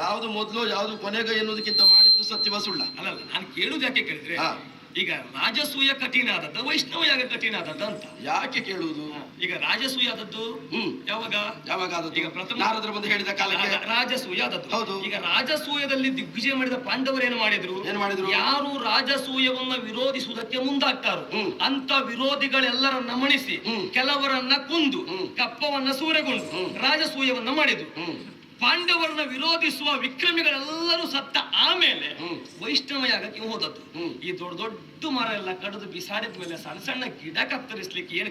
ಯಾವ್ದು ಮೊದಲು ಯಾವ್ದು ಕೊನೆಗ ಎನ್ನುವುದಕ್ಕಿಂತ ಮಾಡಿದ್ದು ಸತ್ಯವ ಸುಳ್ಳ ಅಲ್ಲ ನಾನು ಕೇಳುದು ಯಾಕೆ ಕೇಳಿದ್ರೆ. ಈಗ ರಾಜಸೂಯ ಕಠಿಣ ಆದದ್ದ ವೈಷ್ಣವ ಯಾಗ ಕಠಿಣ ಆದದ್ದ ಅಂತ ಯಾಕೆ ಕೇಳುವುದು ಈಗ ರಾಜಸೂಯ ಆದದ್ದು ಹ್ಮ್ ಯಾವಾಗ ಯಾವಾಗ ಆದದ್ದು? ಈಗ ಪ್ರಥಮ ನಾರದ್ರ ಬಂದು ಹೇಳಿದ ಕಾಲಕ್ಕೆ ರಾಜಸೂಯ ಆದದ್ದು ಹೌದು. ಈಗ ರಾಜಸೂಯದಲ್ಲಿ ದಿಗ್ವಿಜಯ ಮಾಡಿದ ಪಾಂಡವರು ಏನು ಮಾಡಿದ್ರು ಏನು ಮಾಡಿದ್ರು? ಯಾರು ರಾಜಸೂಯವನ್ನ ವಿರೋಧಿಸುವುದಕ್ಕೆ ಮುಂದಾಗ್ತಾರೋ. ಅಂತ ವಿರೋಧಿಗಳೆಲ್ಲರನ್ನ ಮಣಿಸಿ ಹ್ಮ್. ಕೆಲವರನ್ನ ಕುಂದು. ಕಪ್ಪವನ್ನ ಸೂರೆಗೊಂಡು. ರಾಜಸೂಯವನ್ನ ಮಾಡಿದ್ರು ಪಾಂಡವರನ್ನ ವಿರೋಧಿಸುವ ವಿಕ್ರಮಿಗಳೆಲ್ಲರೂ ಸತ್ತ ಆಮೇಲೆ. ವೈಷ್ಣವ ಯಾಗಕ್ಕೆ ಹೋದದ್ದು. ಈ ದೊಡ್ಡ ದೊಡ್ಡ ಮರ ಎಲ್ಲ ಕಡಿದು ಬಿಸಾಡಿದ ಮೇಲೆ ಸಣ್ಣ ಸಣ್ಣ ಗಿಡ ಕತ್ತರಿಸ್ಲಿಕ್ಕೆ ಏನು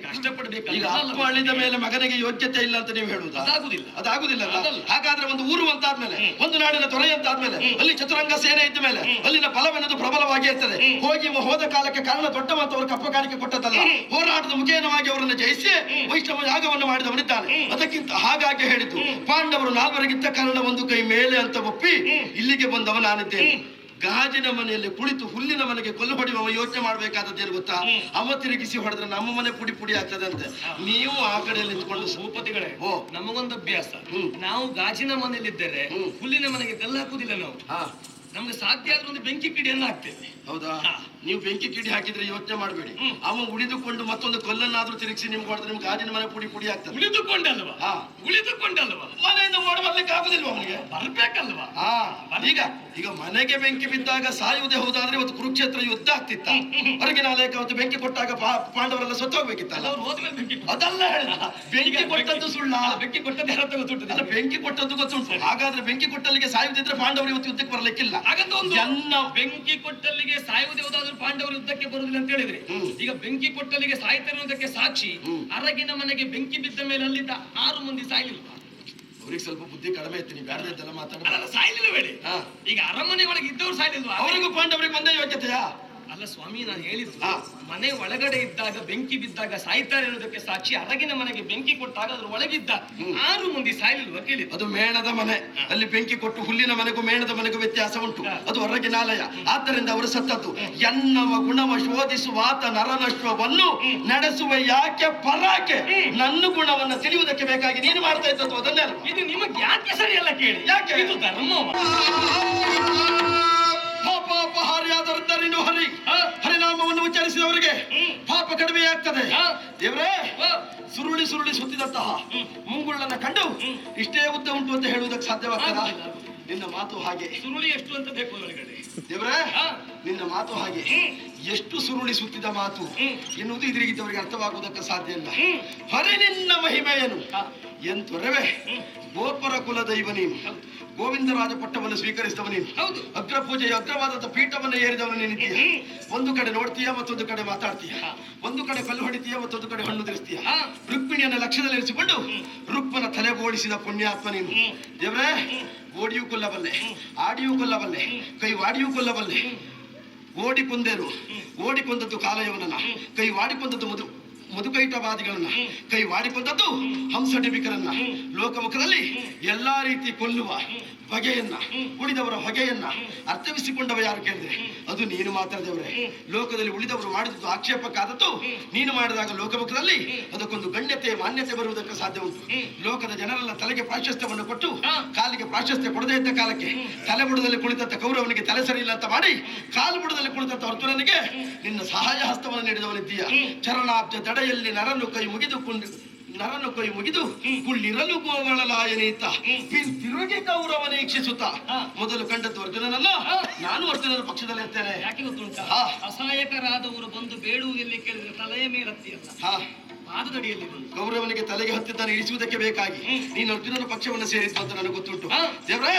ಈಗ ಅಳಿದ ಮೇಲೆ ಮಗನಿಗೆ ಯೋಗ್ಯತೆ ಇಲ್ಲ ಅಂತ ನೀವು ಹೇಳುವುದು? ಅದಾಗುದಿಲ್ಲ. ಅದಾಗುದಿಲ್ಲ? ಅದಲ್ಲ. ಹಾಗಾದ್ರೆ ಒಂದು ಊರು ಅಂತಾದ್ಮೇಲೆ ಒಂದು ನಾಡಿನ ದೊರೆ ಅಂತಾದ್ಮೇಲೆ ಅಲ್ಲಿ ಚತುರಂಗ ಸೇನೆ ಇದ್ದ ಮೇಲೆ ಅಲ್ಲಿನ ಬಲವೆನ್ನದು ಪ್ರಬಲವಾಗಿ ಇರ್ತದೆ. ಹೋಗಿ ಮ- ಹೋದ ಕಾಲಕ್ಕೆ ಕಾರಣ ದೊಡ್ಡವಂತವರು ಕಪ್ಪಗಾರಿಕೆ ಕೊಟ್ಟದಲ್ಲ ಹೋರಾಟದ ಮುಖೇನವಾಗಿ ಅವರನ್ನು ಜಯಿಸಿ ವೈಷ್ಣವ ಯಾಗವನ್ನು ಮಾಡಿದವನಿದ್ದಾನೆ. ಅದಕ್ಕಿಂತ ಹಾಗಾಗಿ ಹೇಳಿದ್ದು ಪಾಂಡವರು ನಾಲ್ವರಿಗಿಂತ ಕಾರಣ ಒಂದು ಕೈ ಮೇಲೆ ಅಂತ ಒಪ್ಪಿ ಇಲ್ಲಿಗೆ ಬಂದವ ನಾನಿದ್ದೇನೆ ಗಾಜಿನ ಮನೆಯಲ್ಲಿ ಕುಳಿತು ಹುಲ್ಲಿನ ಮನೆಗೆ ಕೊಲ್ಲು ಹೊಡೆಯುವ ಯೋಚನೆ ಮಾಡ್ಬೇಕಾದದ್ದೇನು ಗೊತ್ತಾ? ಅವ ತಿರುಗಿಸಿ ಹೊಡೆದ್ರೆ ನಮ್ಮ ಮನೆ ಪುಡಿ ಪುಡಿ ಆಗ್ತದಂತೆ. ನೀವು ಆ ಕಡೆಯಲ್ಲಿ ನಿಂತ್ಕೊಂಡು ಸಂಪತಿಗಳೇ ಭೂಪತಿಗಳೇ ಓ. ನಮಗೊಂದು ಅಭ್ಯಾಸ. ನಾವು ಗಾಜಿನ ಮನೆಯಲ್ಲಿದ್ದರೆ ಇದ್ದರೆ ಹುಲ್ಲಿನ ಮನೆಗೆ ಕಲ್ಲು ಹಾಕುದಿಲ್ಲ ನಾವು. ಹಾ. ನಮ್ಗೆ ಸಾಧ್ಯ ಆದ್ರೆ ಒಂದು ಬೆಂಕಿ ಕಿಡಿಯನ್ನು ಹಾಕ್ತೇವೆ. ಹೌದಾ? ನೀವು ಬೆಂಕಿ ಕಿಡಿ ಹಾಕಿದ್ರೆ ಯೋಚನೆ ಮಾಡಬೇಡಿ. ಅವ ಉಳಿದುಕೊಂಡು ಮತ್ತೊಂದು ಕಲ್ಲನ್ನಾದ್ರೂ ತಿರುಗಿಸಿ ನಿಮ್ಗೆ ಹೊಡೆದ್ರೆ ನಿಮ್ಗೆ ಗಾಜಿನ ಮನೆ ಪುಡಿ ಪುಡಿ ಆಗ್ತದೆ. ಉಳಿದುಕೊಂಡಲ್ವಾ. ಉಳಿದುಕೊಂಡಲ್ವಾ? ಮನೆಯಿಂದ ಓಡಬರ್ಲಿಕ್ಕೆ ಆಗುದಿಲ್ವ ಅವನಿಗೆ? ಬರ್ಬೇಕಲ್ವಾ? ಹಾ. ಈಗ ಈಗ ಮನೆಗೆ ಬೆಂಕಿ ಬಿದ್ದಾಗ ಸಾಯುವುದೇ ಹೌದಾದ್ರೆ ಇವತ್ತು ಕುರುಕ್ಷೇತ್ರ ಯುದ್ಧ ಆಗ್ತಿತ್ತ. ಹೊರಗಿನ ಲೇಖ ಅವತ್ತು ಬೆಂಕಿ ಕೊಟ್ಟಾಗ ಪಾಂಡವರೆಲ್ಲ ಸತ್ತೋಗ್ಬೇಕಿತ್ತಲ್ಲ ಅವ್ರು ಹೋದ್ಮೇಲೆ ಬೆಂಕಿ. ಅದಲ್ಲ ಹೇಳಿದ ಬೆಂಕಿ ಕೊಟ್ಟದ್ದು ಸುಳ್ಳ. ಬೆಂಕಿ ಕೊಟ್ಟದ್ದು ಯಾರತ್ತ ಗೊತ್ತುಂಟು. ಅಲ್ಲ ಬೆಂಕಿ ಕೊಟ್ಟದ್ದು ಗೊತ್ತುಂಟು. ಹಾಗಾದ್ರೆ ಬೆಂಕಿ ಕೊಟ್ಟಲ್ಲಿಗೆ ಸಾಯುವುದಿದ್ರೆ ಪಾಂಡವರು ಇವತ್ತು ಯುದ್ಧಕ್ಕೆ ಬರಲಿಕ್ಕಿಲ್ಲ. ಹಾಗಂತ ಒಂದು ಬೆಂಕಿ ಕೊಟ್ಟಲ್ಲಿಗೆ ಸಾಯುವುದು ಹೋದಾದ್ರೂ ಪಾಂಡವರು ಯುದ್ಧಕ್ಕೆ ಬರುವುದಿಲ್ಲ ಅಂತ ಹೇಳಿದ್ರೆ. ಈಗ ಬೆಂಕಿ ಕೊಟ್ಟಲ್ಲಿಗೆ ಸಾಯ್ತಾರೆ ಸಾಕ್ಷಿ. ಹ್ಮ್. ಅರಗಿನ ಮನೆಗೆ ಬೆಂಕಿ ಬಿದ್ದ ಮೇಲೆ ಅಲ್ಲಿದ್ದ ಆರು ಮಂದಿ ಸಾಯ್ಲಿಲ್ಲ. ಅವ್ರಿಗೆ ಸ್ವಲ್ಪ ಬುದ್ಧಿ ಕಡಿಮೆ ಇತ್ತು ನೀವು ಬ್ಯಾಡದೆಲ್ಲ ಮಾತಾಡ ಒಳಗೆ ಬೇಡಿ. ಈಗ ಅರಮನೆ ಒಳಗೆ ಇದ್ದವ್ರು ಸಾಯ್ಲಿಲ್ವಾ? ಅವರಿಗೂ ಪಾಂಡವರಿಗೆ ಒಂದೇ ಯೋಗ್ಯತೆಯಾ? ಅಲ್ಲ ಸ್ವಾಮಿ ನಾನು ಹೇಳಿದ್ದು ಹಾ. ಮನೆ ಒಳಗಡೆ ಇದ್ದಾಗ ಬೆಂಕಿ ಬಿದ್ದಾಗ ಸಾಯ್ತಾರೆ ಅನ್ನೋದಕ್ಕೆ ಸಾಕ್ಷಿ ಅರಗಿನ ಮನೆಗೆ ಬೆಂಕಿ ಕೊಟ್ಟಾಗ ಅದ್ರ ಒಳಗಿದ್ದ ಆರು ಮಂದಿ ಸಾಯ್ಲಿಲ್ವಾ ಕೇಳಿ? ಅದು ಮೇಣದ ಮನೆ. ಅಲ್ಲಿ ಬೆಂಕಿ ಕೊಟ್ಟು ಹುಲ್ಲಿನ ಮನೆಗೂ ಮೇಣದ ಮನೆಗೂ ವ್ಯತ್ಯಾಸ ಉಂಟು. ಅದು ಹೊರಗಿನಾಲಯ ಆದ್ದರಿಂದ ಅವರು ಸತ್ತದ್ದು. ಎನ್ನವ ಗುಣವ ಶೋಧಿಸುವಾತ ನರನಶ್ವವನ್ನು ನಡೆಸುವ ಯಾಕೆ ಪರಾಕೆ? ನನ್ನ ಗುಣವನ್ನ ತಿಳಿಯುವುದಕ್ಕೆ ಬೇಕಾಗಿ ನೀನು ಮಾಡ್ತಾ ಇದ್ದದ್ದು ಅದನ್ನೆಲ್ಲ. ಇದು ನಿಮಗೆ ಯಾಕೆ ಸರಿಯಲ್ಲ ಕೇಳಿ? ಯಾಕೆ? ಇದು ಧರ್ಮವ ಪಾಪಾಪಹಾರಿಯಾದರಿದ್ದರಿನು ಹರಿ. ಹರಿನಾಮವನ್ನು ಉಚ್ಚರಿಸಿದವರಿಗೆ. ಪಾಪ ಕಡಿಮೆಯಾಗ್ತದೆ ಹಾ. ದೇವರೇ. ಸುರುಳಿ ಸುರುಳಿ ಸುತ್ತಿದಂತಹ ಮುಂಗುಳ್ಳನ್ನ ಕಂಡು ಇಷ್ಟೇ ಉದ್ದ ಉಂಟು ಅಂತ ಹೇಳುವುದಕ್ಕೆ ಸಾಧ್ಯವಾಗ್ತದ. ನಿನ್ನ ಮಾತು ಹಾಗೆ ಸುರುಳಿ ಎಷ್ಟು ಅಂತ ಬೇಕು ದೇವ್ರೇ. ನಿನ್ನ ಮಾತು ಹಾಗೆ ಎಷ್ಟು ಸುರುಳಿ ಸುತ್ತಿದ ಮಾತು ಎನ್ನುವುದು ಇದ್ರಿಗಿದ್ದವರಿಗೆ ಅರ್ಥವಾಗುವುದಕ್ಕೆ ಸಾಧ್ಯ ಇಲ್ಲ. ಹರಿ ನಿನ್ನ ಮಹಿಮೆಯನು. ಎಂತೊರವೆ ಗೋಪುರ ಗೋಪರ ಕುಲ ದೈವ ನೀನು. ಗೋವಿಂದರಾಜ ಪಟ್ಟವನ್ನು ಸ್ವೀಕರಿಸಿದವ ನೀನು ಹೌದು ಅಗ್ರ ಪೂಜೆಯ ಅಗ್ರವಾದಂತ ಪೀಠವನ್ನು ಏರಿದವನು ನೀನಿದ್ದೀಯ. ಒಂದು ಕಡೆ ನೋಡ್ತೀಯ ಮತ್ತೊಂದು ಕಡೆ ಮಾತಾಡ್ತೀಯ ಒಂದು ಕಡೆ ಕಲ್ಲು ಹೊಡಿತೀಯ ಮತ್ತೊಂದು ಕಡೆ ಹಣ್ಣು ಧರಿಸ್ತೀಯ ರುಕ್ಮಿಣಿಯನ್ನು ಲಕ್ಷ್ಯದಲ್ಲಿ ಇರಿಸಿಕೊಂಡು ರುಕ್ಮನ ತಲೆ ಓಡಿಸಿದ ಪುಣ್ಯಾತ್ಮ ನೀನು. ದೇವ್ರೇ ಓಡಿಯೂ ಕೊಲ್ಲಬಲ್ಲೆ ಆಡಿಯೂ ಕೊಲ್ಲಬಲ್ಲೆ ಕೈ ವಾಡಿಯೂ ಕೊಲ್ಲಬಲ್ಲೆ ಓಡಿ ಕೊಂದೇರು, ಓಡಿ ಕೊಂದದ್ದು ಕಾಲಯವನನ್ನ, ಕೈ ವಾಡಿಕೊಂದದ್ದು ಮಧು, ಮಧುಕೈಟವಾದಿಗಳನ್ನ, ಕೈ ವಾಡಿಕೊಂದದ್ದು ಹಂಸಡಿಬಿಕರನ್ನ. ಲೋಕಮುಖರಲ್ಲಿ ಎಲ್ಲಾ ರೀತಿ ಕೊಲ್ಲುವ ಬಗೆಯನ್ನ ಉಳಿದವರ ಹೊಗೆಯನ್ನ ಅರ್ಥವಿಸಿಕೊಂಡವ ಯಾರು ಕೇಳಿದ್ರೆ? ಅದು ನೀನು ಮಾತ್ರ ದೇವರೇ. ಲೋಕದಲ್ಲಿ ಉಳಿದವರು ಮಾಡಿದ್ದು ಆಕ್ಷೇಪಕ್ಕಾದದ್ದು ನೀನು ಮಾಡಿದಾಗ ಲೋಕಮುಖದಲ್ಲಿ ಅದಕ್ಕೊಂದು ಗಣ್ಯತೆ, ಮಾನ್ಯತೆ ಬರುವುದಕ್ಕೆ ಸಾಧ್ಯ ಉಂಟು. ಲೋಕದ ಜನರೆಲ್ಲ ತಲೆಗೆ ಪ್ರಾಶಸ್ತ್ಯವನ್ನು ಕೊಟ್ಟು ಕಾಲಿಗೆ ಪ್ರಾಶಸ್ತ್ಯ ಕೊಡದೇ ಇದ್ದ ಕಾಲಕ್ಕೆ ತಲೆ ಬುಡದಲ್ಲಿ ಕುಳಿತಂತ ಕೌರವನಿಗೆ ತಲೆ ಸರಿಯಿಲ್ಲ ಅಂತ ಮಾಡಿ ಕಾಲು ಬುಡದಲ್ಲಿ ಕುಳಿತಂತ ಅರ್ಜುನನಿಗೆ ನಿನ್ನ ಸಹಾಯ ಹಸ್ತವನ್ನು ನೀಡಿದವನಿದ್ದೀಯ. ಚರಣಾಬ್ಜ ದಡೆಯಲ್ಲಿ ನರನ್ನು ಕೈ ಮುಗಿದು ನರನ್ನು ಕೈ ಮುಗಿದು ಕುಳ್ಳಿರಲು ಗೋಗಳಲಾಯನೀತ ತಿರುಗಿ ಗೌರವ ನೀಕ್ಷಿಸುತ್ತ ಹಾ. ಮೊದಲು ಕಂಡದ್ದು ಅರ್ಜುನನಲ್ಲ. ನಾನು ಅರ್ಜುನನ ಪಕ್ಷದಲ್ಲಿ ಇರ್ತೇನೆ. ಯಾಕೆ ಗೊತ್ತುಂಟ. ಅಸಹಾಯಕರಾದವರು ಬಂದು ಬೇಡುವುದಿಲ್ಲ ಕೇಳಿದ್ರೆ ತಲೆಯ ಮೇಲತ್ತಿಯಲ್ಲ ಪಾದದಡಿಯಲ್ಲಿ ಕೌರವನಿಗೆ ತಲೆಗೆ ಹತ್ತಿದ್ದಾನೆ ಇಳಿಸುವುದಕ್ಕೆ ಬೇಕಾಗಿ ನೀನು ಅರ್ಜುನನ ಪಕ್ಷವನ್ನು ಸೇರಿದ್ದು ಅಂತ ನನಗೆ ಗೊತ್ತುಂಟು. ದೇವರೇ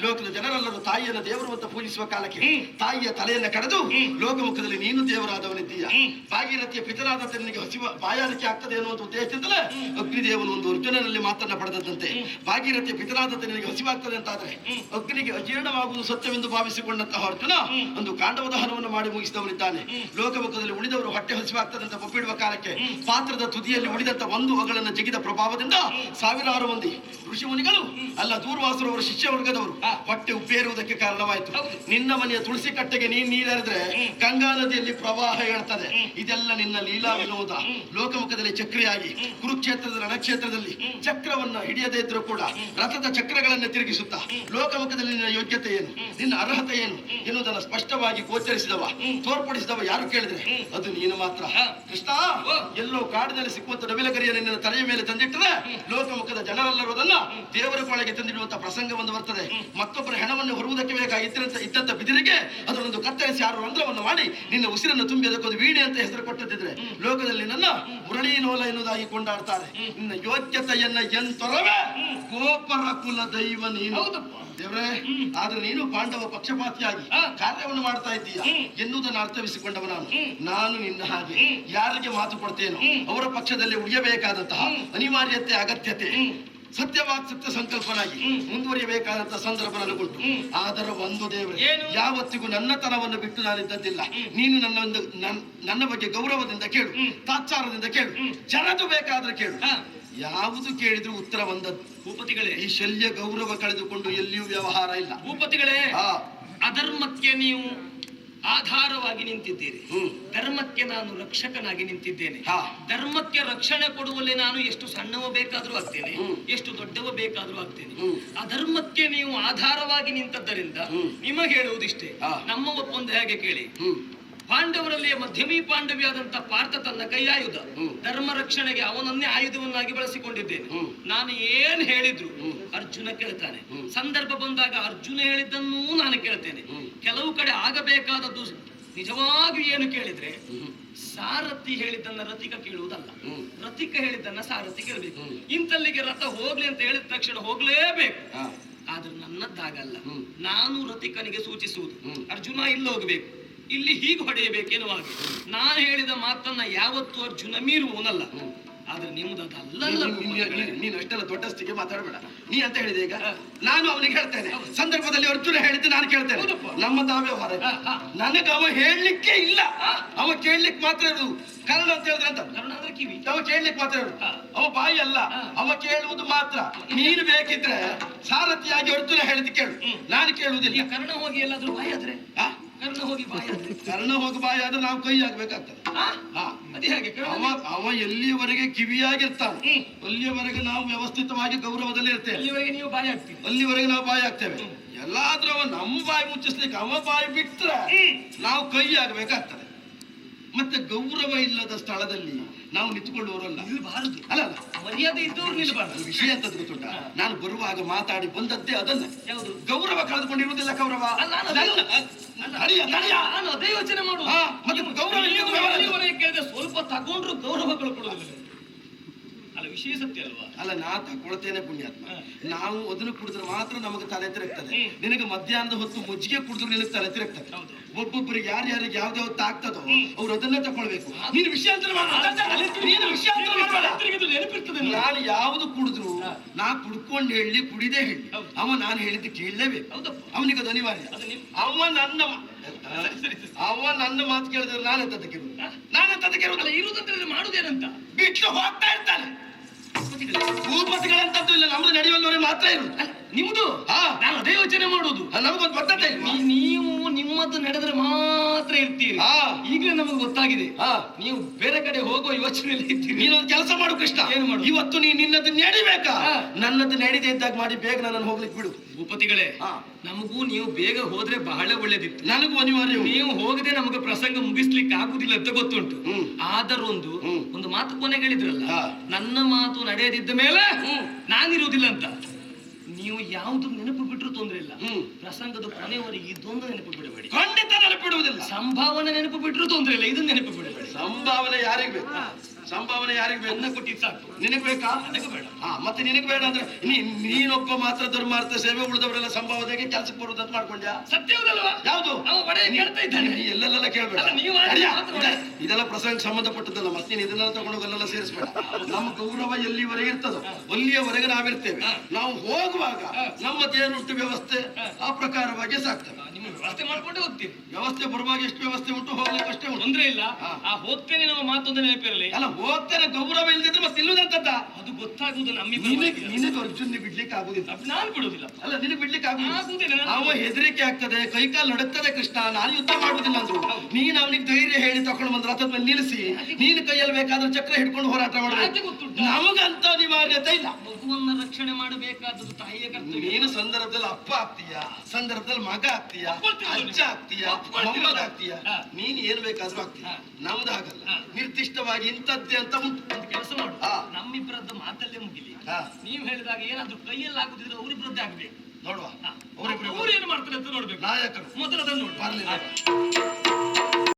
ಲೋಕದ ಜನರೆಲ್ಲರೂ ತಾಯಿಯನ್ನು ದೇವರು ಅಂತ ಪೂಜಿಸುವ ಕಾಲಕ್ಕೆ ತಾಯಿಯ ತಲೆಯನ್ನು ಕಡೆದು ಲೋಕಮುಖದಲ್ಲಿ ನೀನು ದೇವರಾದವನಿದ್ದೀಯ. ಭಾಗೀರಥಿಯ ಪಿತರಾದ ನಿನಗೆ ಹಸಿವ ಬಾಯಾರಿಕೆ ಆಗ್ತದೆ ಅನ್ನುವಂಥ ಉದ್ದೇಶದಿಂದಲೇ ಅಗ್ನಿದೇವನು ಒಂದು ಅರ್ಜುನನಲ್ಲಿ ಮಾತನ್ನ ಪಡೆದದ್ದಂತೆ ಭಾಗೀರಥಿಯ ಪಿತರಾದ ನಿನಗೆ ಹಸಿವಾಗ್ತದೆ ಅಂತಾದ್ರೆ ಅಗ್ನಿಗೆ ಅಜೀರ್ಣವಾಗುವುದು ಸತ್ಯವೆಂದು ಭಾವಿಸಿಕೊಂಡಂತಹ ಅರ್ಜುನ ಒಂದು ಕಾಂಡವದ ದಹನವನ್ನು ಮಾಡಿ ಮುಗಿಸಿದವನಿದ್ದಾನೆ. ಲೋಕಮುಖದಲ್ಲಿ ಉಳಿದವರು ಹೊಟ್ಟೆ ಹಸಿವಾಗ್ತದೆ ಅಂತ ಒಪ್ಪಿಡುವ ಕಾಲಕ್ಕೆ ಪಾತ್ರದ ತುದಿಯಲ್ಲಿ ಉಳಿದಂತ ಒಂದು ಅಗಳನ್ನು ಜಗಿದ ಪ್ರಭಾವದಿಂದ ಸಾವಿರಾರು ಮಂದಿ ಋಷಿ ಮುನಿಗಳು ಅಲ್ಲ ದೂರ್ವಾಸರವರು ಶಿಷ್ಯ ವರ್ಗದವರು ಹೊಟ್ಟೆ ಉಪ್ಪೇರುವುದಕ್ಕೆ ಕಾರಣವಾಯಿತು. ನಿನ್ನ ಮನೆಯ ತುಳಸಿ ಕಟ್ಟೆಗೆ ನೀನ್ ನೀರೆರೆದ್ರೆ ಗಂಗಾ ನದಿಯಲ್ಲಿ ಪ್ರವಾಹ ಹೇಳ್ತದೆ ಇದೆಲ್ಲ ನಿನ್ನ ಲೀಲಾ ವಿನೋದ ಲೋಕಮುಖದಲ್ಲಿ ಚಕ್ರಿಯಾಗಿ ಕುರುಕ್ಷೇತ್ರದ ರಣಕ್ಷೇತ್ರದಲ್ಲಿ ಚಕ್ರವನ್ನ ಹಿಡಿಯದೇ ಇದ್ರೂ ಕೂಡ ರಥದ ಚಕ್ರಗಳನ್ನು ತಿರುಗಿಸುತ್ತಾ ಲೋಕಮುಖದಲ್ಲಿ ನಿನ್ನ ಯೋಗ್ಯತೆ ಏನು? ನಿನ್ನ ಅರ್ಹತೆ ಏನು? ಎನ್ನುವುದನ್ನು ಸ್ಪಷ್ಟವಾಗಿ ಗೋಚರಿಸಿದವ ತೋರ್ಪಡಿಸಿದವ ಯಾರು ಕೇಳಿದ್ರೆ? ಅದು ನೀನು ಮಾತ್ರ. ಕೃಷ್ಣ ಎಲ್ಲೋ ಕಾಡಿನಲ್ಲಿ ಸಿಕ್ಕುವಂತ ನವಿಲಗರಿಯ ನಿನ್ನ ತಲೆಯ ಮೇಲೆ ತಂದಿಟ್ಟರೆ ಲೋಕಮುಖದ ಜನರೆಲ್ಲರೂ ಅದನ್ನ ದೇವರ ಪಾಳಿಗೆ ತಂದಿಡುವಂತ ಪ್ರಸಂಗ ಒಂದು ಬರ್ತದೆ. ಮತ್ತೊಬ್ಬರ ಹೆಣವನ್ನು ಹೊರುವುದಕ್ಕೆ ಬೇಕಾಗಿದ್ದಂತ ಇದ್ದಂತ ಬಿದಿರಿಗೆ ಅದರೊಂದು ಕತ್ತರಿಸಿ ಯಾರು ರಂಧ್ರವನ್ನು ಮಾಡಿ ನಿನ್ನ ಉಸಿರನ್ನು ತುಂಬಿ ಅದಕ್ಕೊಂದು ವೀಣೆ ಅಂತ ಹೆಸರು ಕೊಟ್ಟಿದ್ರೆ ಲೋಕದಲ್ಲಿ ನನ್ನ ಮುರಳೀನೋಲ ಎನ್ನುವುದಾಗಿ ಕೊಂಡಾಡ್ತಾರೆ. ನಿನ್ನ ಯೋಗ್ಯತೆಯನ್ನ ಎಂತೊರವೆ? ಗೋಪರ ಕುಲ ದೈವ ನೀನು. ದೇವ್ರೇ ಆದ್ರೆ ನೀನು ಪಾಂಡವ ಪಕ್ಷಪಾತಿಯಾಗಿ ಕಾರ್ಯವನ್ನು ಮಾಡ್ತಾ ಇದ್ದೀಯ? ಎನ್ನುವುದನ್ನು ಅರ್ಥವಿಸಿಕೊಂಡವ ನಾನು. ನಾನು ನಿನ್ನ ಹಾಗೆ ಯಾರಿಗೆ ಮಾತು ಕೊಡ್ತೇನೋ ಅವರ ಪಕ್ಷದಲ್ಲಿ ಉಳಿಯಬೇಕಾದಂತಹ ಅನಿವಾರ್ಯತೆ ಅಗತ್ಯತೆ ಸತ್ಯವಾಗ್ ಸತ್ಯ ಸಂಕಲ್ಪನಾಗಿ ಮುಂದುವರಿಯಬೇಕಾದಂತಹ ಸಂದರ್ಭ ನನಗುಂಟು ಆದರೆ ಒಂದು ದೇವರು ಯಾವತ್ತಿಗೂ ಯಾವತ್ತಿಗೂ ನನ್ನತನವನ್ನು ಬಿಟ್ಟು ನಾನಿದ್ದದ್ದಿಲ್ಲ. ನೀನು ನನ್ನ ಒಂದು ನನ್- ನನ್ನ ಬಗ್ಗೆ ಗೌರವದಿಂದ ಕೇಳು ತಾತ್ಸಾರದಿಂದ ಕೇಳು ಜನದು ಬೇಕಾದ್ರೆ ಕೇಳು. ಯಾವುದು ಕೇಳಿದ್ರು ಉತ್ತರ ಒಂದದ್ದು ಭೂಪತಿಗಳೇ. ಈ ಶಲ್ಯ ಗೌರವ ಕಳೆದುಕೊಂಡು ಎಲ್ಲಿಯೂ ವ್ಯವಹಾರ ಇಲ್ಲ. ಭೂಪತಿಗಳೇ ಅಧರ್ಮಕ್ಕೆ ನೀವು ಆಧಾರವಾಗಿ ನಿಂತಿದ್ದೀರಿ. ಧರ್ಮಕ್ಕೆ ನಾನು ರಕ್ಷಕನಾಗಿ ನಿಂತಿದ್ದೇನೆ. ಧರ್ಮಕ್ಕೆ ರಕ್ಷಣೆ ಕೊಡುವಲ್ಲಿ ನಾನು ಎಷ್ಟು ಸಣ್ಣವ ಬೇಕಾದ್ರೂ ಆಗ್ತೇನೆ. ಎಷ್ಟು ದೊಡ್ಡವ ಬೇಕಾದ್ರೂ ಆಗ್ತೇನೆ. ಅಧರ್ಮಕ್ಕೆ ನೀವು ಆಧಾರವಾಗಿ ನಿಂತದ್ದರಿಂದ ನಿಮಗೆ ಹೇಳುವುದಿಷ್ಟೇ. ನಮ್ಮ ಒಪ್ಪಂದ ಹೇಗೆ ಕೇಳಿ? ಪಾಂಡವರಲ್ಲಿ ಮಧ್ಯಮಿ ಪಾಂಡವಿಯಾದಂತ ಪಾರ್ಥ ತನ್ನ ಕೈ ಆಯುಧ ಧರ್ಮ ರಕ್ಷಣೆಗೆ ಅವನನ್ನೇ ಆಯುಧವನ್ನಾಗಿ ಬಳಸಿಕೊಂಡಿದ್ದೇನೆ ನಾನು ಏನ್ ಹೇಳಿದ್ರು? ಅರ್ಜುನ ಕೇಳ್ತಾನೆ. ಸಂದರ್ಭ ಬಂದಾಗ ಅರ್ಜುನ ಹೇಳಿದ್ದನ್ನೂ ನಾನು ಕೇಳ್ತೇನೆ. ಕೆಲವು ಕಡೆ ಆಗಬೇಕಾದದ್ದು ನಿಜವಾಗಿ ಏನು ಕೇಳಿದ್ರೆ. ಸಾರಥಿ ಹೇಳಿದ್ದನ್ನ ರಥಿಕ ಕೇಳುವುದಲ್ಲ. ರತಿಕ ರಥಿಕ ಹೇಳಿದ್ದನ್ನ ಸಾರಥಿ ಕೇಳಬೇಕು. ಇಂತಲ್ಲಿಗೆ ರಥ ಹೋಗ್ಲಿ ಅಂತ ಹೇಳಿದ ತಕ್ಷಣ ಹೋಗ್ಲೇಬೇಕು. ಆದ್ರೆ ನನ್ನದ್ದಾಗಲ್ಲ. ನಾನು ರಥಿಕನಿಗೆ ಸೂಚಿಸುವುದು. ಅರ್ಜುನ ಇಲ್ಲಿ ಅರ್ಜುನ ಇಲ್ಲಿ ಹೀಗೆ ಹೊಡೆಯಬೇಕೇನೋ ಹಾಗೆ. ನಾನು ಹೇಳಿದ ಮಾತನ್ನ ಯಾವತ್ತೂ ಅರ್ಜುನ ಮೀರು ಓನಲ್ಲ ಆದ್ರೆ ನಿಮ್ದಲ್ಲ ನೀನು- ಅಷ್ಟೆಲ್ಲ ದೊಡ್ಡಸ್ತಿಗೆ ಮಾತಾಡಬೇಡ. ನೀ ಅಂತ ಹೇಳಿದೆ ಈಗ? ನಾನು ಅವನಿಗೆ ಹೇಳ್ತೇನೆ. ಸಂದರ್ಭದಲ್ಲಿ ಅರ್ಜುನ ಹೇಳಿದ್ದು ನಾನು ಕೇಳ್ತೇನೆ. ನಮ್ಮ ತಾವೇ ಹೊರ ಹಾ, ಹಾ. ನನಗೆ ಅವ ಹೇಳಲಿಕ್ಕೆ ಇಲ್ಲ. ಅವ ಕೇಳಲಿಕ್ಕೆ ಮಾತ್ರ ಇರುದು. ಕನ್ನಡ ಅಂತ ಹೇಳಿದ್ರೆ ಅಂತ ಕಿವಿ. ಅವ ಕೇಳಲಿಕ್ಕೆ ಮಾತ್ರ ಇರುದು. ಅವ ಬಾಯಿ ಅಲ್ಲ. ಅವ ಕೇಳುವುದು ಮಾತ್ರ. ನೀನು ಬೇಕಿದ್ರೆ ಸಾರಥಿಯಾಗಿ ಅರ್ಜುನ ಹೇಳಿದ್ದು ಕೇಳು. ನಾನು ಕೇಳುವುದಿಲ್ಲ. ಕರ್ಣ ಹೋಗಿ ಎಲ್ಲಾದ್ರೂ ಬಾಯಿ ಆದ್ರೆ? ಕರ್ಣ ಹೋಗಿ ಬಾಯಿ ಕರ್ಣ ಹೋಗಿ ಬಾಯಿ ಆದ್ರೆ ನಾವು ಕೈ ಆಗ್ಬೇಕಾಗ್ತದೆ ಅದೇ ಹಾಗೆ ಅವ ಅವ ಎಲ್ಲಿಯವರೆಗೆ ಕಿವಿಯಾಗಿರ್ತಾನೆ. ಅಲ್ಲಿಯವರೆಗೆ ನಾವು ವ್ಯವಸ್ಥಿತವಾಗಿ ಗೌರವದಲ್ಲಿ ಇರ್ತೇವೆ. ಅಲ್ಲಿವರೆಗೆ ನೀವು ಬಾಯಿ ಆಗ್ತೀವಿ ಅಲ್ಲಿವರೆಗೆ ನಾವು ಬಾಯಿ ಆಗ್ತೇವೆ ಎಲ್ಲಾದ್ರೂ ಅವ ನಮ್ಮ ಬಾಯಿ ಮುಚ್ಚಿಸ್ಲಿಕ್ಕೆ ಅವ ಬಾಯಿ ಬಿಟ್ರೆ. ನಾವು ಕೈ ಆಗ್ಬೇಕಾಗ್ತದೆ ಮತ್ತೆ ಗೌರವ ಇಲ್ಲದ ಸ್ಥಳದಲ್ಲಿ ನಾವು ನಿಂತ್ಕೊಳ್ಳುವವರಲ್ಲ. ನಿಲ್ಬಾರದು. ಅಲ್ಲ ಅಲ್ಲ. ಮರ್ಯಾದೆ ಇದ್ದವ್ರು ನಿಲ್ಬಾರದು. ವಿಷಯ ಅಂತ ಗೊತ್ತುಂಟ. ನಾನು ಬರುವಾಗ ಮಾತಾಡಿ ಬಂದದ್ದೇ ಅದನ್ನ ಯಾವುದು? ಗೌರವ ಕಳೆದುಕೊಂಡಿರುವುದಿಲ್ಲ ಗೌರವ? ಅಲ್ಲ, ನಾನು ಅದೇ ಯೋಚನೆ ಮಾಡುವ ಮತ್ತೆ ಗೌರವ ಕೇಳಿದ್ರೆ ಸ್ವಲ್ಪ ತಗೊಂಡ್ರು ಗೌರವ ಕೊಡೋದಿಲ್ಲ ಅಲ್ಲ ವಿಷಯ ಸತ್ಯ ಅಲ್ವಾ? ಅಲ್ಲ ನಾ ತಗೊಳ್ತೇನೆ ಪುಣ್ಯಾತ್ಮ. ನಾವು ಅದನ್ನು ಕುಡಿದ್ರೆ ಮಾತ್ರ ನಮಗೆ ತಲೆ ತಿರುಗ್ತದೆ. ನಿನಗೆ ಮಧ್ಯಾಹ್ನದ ಹೊತ್ತು ಮುಜ್ಜಿಗೆ ಕುಡಿದ್ರು ನಿನಗೆ ತಲೆ ತಿರುಗ್ತದೆ. ಒಬ್ಬೊಬ್ಬರಿಗೆ ಒಬ್ಬೊಬ್ಬರಿಗೆ ಯಾರ್ಯಾರಿಗೆ ಯಾವ್ದು ಯಾವ್ದು ತಾಕ್ತದೋ ಹ್ಮ್. ಅವ್ರು ಅದನ್ನೇ ತಗೊಳ್ಬೇಕು. ನೀನು ವಿಷಯಾಂತರ ಮಾಡ್ಬೇಡ. ನೀನು ವಿಷಯಾಂತರ ಮಾಡ್ಬೇಡ. ತಿರುಗಿದು ನೆನಪಿರ್ತದೆ ನಾನು ಯಾವ್ದು ಕುಡಿದ್ರು. ನಾ ಕುಡ್ಕೊಂಡು ಹೇಳಿ ಕುಡಿದೇ ಹೇಳಿ. ಅವ ನಾನು ಹೇಳಿದ್ದು ಕೇಳಲೇಬೇಕು. ಅವನಿಗೆ ಅದು ಅನಿವಾರ್ಯ. ಅವ ನನ್ನ. ಅವ ನನ್ನ ಮಾತು ಕೇಳಿದ್ರೆ ನಾನು ತದಕಿರು ನಾನು ತದಕಿರು ಇರುವುದಂತ ಮಾಡುದೇನಂತ? ಬಿಟ್ಟು ಹೋಗ್ತಾ ಇರ್ತಾನೆ. ಭೂಪತಿಗಳಂತದ್ದು ಇಲ್ಲ ನಮ್ದು ನಡೆಯುವಲ್ಲವರೇ ಮಾತ್ರ ಅಲ್ಲ, ನಿಮ್ದು. ನಾನು ಅದೇ ಯೋಚನೆ ಮಾಡುದು ನಮಗೊಂದು ನೀ- ನೀವು ನಿಮ್ಮದು ನಡೆದ್ರೆ ಮಾತ್ರ ಇರ್ತೀರಿ. ಈಗಲೇ ನಮಗೆ ಗೊತ್ತಾಗಿದೆ. ನೀವು ಬೇರೆ ಕಡೆ ಹೋಗುವ ಯೋಚನೆಯಲ್ಲಿ ಇರ್ತೀರಿ ನೀನೊಂದು ಕೆಲಸ ಮಾಡು ಕೃಷ್ಣ ಏನು ಮಾಡು? ಇವತ್ತು ನೀ ನಿನ್ನದು ನಡಿಬೇಕಾ. ನನ್ನದು ನಡಿದೆ ಇದ್ದಾಗ ಮಾಡಿ ಬೇಗ ನನ್ನನ್ನು ಹೋಗ್ಲಿಕ್ಕೆ ಬಿಡು ಭೂಪತಿಗಳೇ. ನಮಗೂ ನೀವು ಬೇಗ ಹೋದ್ರೆ ಬಹಳ ಒಳ್ಳೇದಿತ್ತು ನನಗೂ ಅನಿವಾರ್ಯ ನೀವು ಹೋಗದೆ ನಮಗೆ ಪ್ರಸಂಗ ಮುಗಿಸ್ಲಿಕ್ಕೆ ಆಗುದಿಲ್ಲ ಅಂತ ಗೊತ್ತುಂಟು. ಆದರೊಂದು ಒಂದು ಮಾತು ಕೊನೆಗಳಿದ್ರಲ್ಲ. ನನ್ನ ಮಾತು ನಡೆಯದಿದ್ದ ಮೇಲೆ ನಾನಿರುವುದಿಲ್ಲ ಅಂತ ನೀವು ಯಾವ್ದು ನೆನಪು ಬಿಟ್ರು ತೊಂದ್ರೆ ಇಲ್ಲ. ಹ್ಮ್. ಪ್ರಸಂಗದ ಕೊನೆಯವರೆಗೆ ಇದೊಂದು ನೆನಪು ಬಿಡಬೇಡಿ. ಖಂಡಿತ ನೆನಪಿಡುವುದಿಲ್ಲ. ಸಂಭಾವನೆ ನೆನಪು ಬಿಟ್ರು ತೊಂದ್ರೆ ಇಲ್ಲ. ಇದನ್ನ ನೆನಪು ಬಿಡಬೇಡಿ. ಸಂಭಾವನೆ ಯಾರಿಗೆ ಬೇಕು? ಸಂಭಾವನೆ ಯಾರಿಗೆ ಬೇಕು ಕೊಟ್ಟಿದ್ದು ಸಾಕು. ನಿನಗ್ ಬೇಕಾ? ಅದಕ್ಕೆ ಬೇಡ. ಹಾ ಮತ್ತೆ ನಿನಗೆ ಬೇಡ ಅಂದ್ರೆ ನೀನೊಬ್ಬ ಮಾತ್ರ ದುರ್ಮಾರ್ಥ ಸೇವೆ ಉಳಿದವರೆಲ್ಲ ಸಂಭಾವನೆಗೆ ಕೆಲಸಕ್ಕೆ ಬರುವುದಂತ ಮಾಡ್ಕೊಂಡ್ಯಾ? ಸತ್ಯವದಲ್ವಾ ಯಾವುದು? ಕೇಳ್ತಾ ಇದ್ದಾನೆ. ಎಲ್ಲೆಲ್ಲ ಕೇಳ್ಬೇಡ. ಇದೆಲ್ಲ ಪ್ರಸಂಗ ಸಂಬಂಧಪಟ್ಟದಲ್ಲ ಮತ್ತೆ ನೀನು ಇದನ್ನೆಲ್ಲ ತಗೊಂಡು ಅಲ್ಲೆಲ್ಲ ಸೇರಿಸ್ಬೇಡ. ನಮ್ಮ ಗೌರವ ಎಲ್ಲಿವರೆಗೆ ಇರ್ತದೋ ಅಲ್ಲಿಯವರೆಗೆ ನಾವಿರ್ತೇವೆ. ನಾವು ಹೋಗುವಾಗ ನಮ್ಮ ತೇನುಂಟು ವ್ಯವಸ್ಥೆ ಆ ಪ್ರಕಾರವಾಗಿ ಸಾಕ್ತೇವೆ. ವ್ಯವಸ್ಥೆ ಮಾಡ್ಕೊಂಡು ಹೋಗ್ತೀವಿ. ವ್ಯವಸ್ಥೆ ಬರುವಾಗ ಎಷ್ಟು ವ್ಯವಸ್ಥೆ ಉಂಟು ಹೋಗ್ಲಿಕ್ಕೆ ಅಷ್ಟೇ ಉಂಟು. ತೊಂದ್ರೆ ಇಲ್ಲ. ಆ ಹೋಗ್ತೇನೆ ನಮ್ಮ ಮಾತೊಂದು ನೆನಪಿರಲಿ. ಅಲ್ಲ ಹೋಗ್ತೇನೆ ಗೌರವ ಇಲ್ದಿದ್ರೆ ಮತ್ತೆ ಇಲ್ಲದಂತದ್ದ ಅದು ಗೊತ್ತಾಗುವುದು ನಮಗೆ ನಿನಗೆ ಅರ್ಜುನ್ ಬಿಡ್ಲಿಕ್ಕೆ ಆಗುದಿಲ್ಲ. ನಾನು ಬಿಡುದಿಲ್ಲ ಅಲ್ಲ ನಿನಗೆ ಬಿಡ್ಲಿಕ್ಕೆ ಆಗುದಿಲ್ಲ. ಅವ ಹೆದರಿಕೆ ಆಗ್ತದೆ ಕೈಕಾಲು ನಡುತ್ತದೆ ಕೃಷ್ಣ ನಾನು ಯುದ್ಧ ಮಾಡುದಿಲ್ಲ ಅಂದ್ರು. ನೀನು ಅವನಿಗೆ ಧೈರ್ಯ ಹೇಳಿ ತಕೊಂಡು ಬಂದ್ರೆ ಅದನ್ನ ಮೇಲೆ ನಿಲ್ಲಿಸಿ. ನೀನು ಕೈಯಲ್ಲಿ ಬೇಕಾದ್ರೆ ಚಕ್ರ ಹಿಡ್ಕೊಂಡು ಹೋರಾಟ ಮಾಡಬೇಕು? ನಮಗಂತ ಅನಿವಾರ್ಯತೆ ಇಲ್ಲ. ಮಗುವನ್ನ ರಕ್ಷಣೆ ಮಾಡಬೇಕಾದದ್ದು ತಾಯಿಯ ಕರ್ತವ್ಯ. ನೀನು ಸಂದರ್ಭದಲ್ಲಿ ಅಪ್ಪ ಆಗ್ತೀಯ ಸಂದರ್ಭದಲ್ಲಿ ಮಗ ಆಗ್ತೀಯ. ಅಜ್ಜ ಆಗ್ತೀಯ. ಆಗ್ತೀಯ. ನೀನು ಏನ್ ಬೇಕಾದ್ರೂ ಆಗ್ತೀಯ. ನಮ್ದು ಹಾಗಲ್ಲ. ನಿರ್ದಿಷ್ಟವಾಗಿ ಇಂಥದ್ದೇ ಅಂತ ಉಂಟು ಒಂದು ಕೆಲಸ ಮಾಡು. ನಮ್ಮಿಬ್ಬರದ್ದು ಮಾತಲ್ಲೇ ಮುಗಿಲಿ. ನೀವು ಹೇಳಿದಾಗ ಏನಾದ್ರೂ ಕೈಯಲ್ಲಿ ಆಗುದಿದ್ರೆ ಅವರಿಬ್ಬರದ್ದೇ ಆಗ್ಬೇಕು. ನೋಡುವ. ಅವರಿಬ್ಬರು ಅವರಿಬ್ರು ಅವ್ರು ಏನು ಮಾಡ್ತಾರೆ ಅಂತ ನೋಡ್ಬೇಕು. ನಾಯಕರು. ಮೊದಲು ಅದನ್ನು ನೋಡಿ.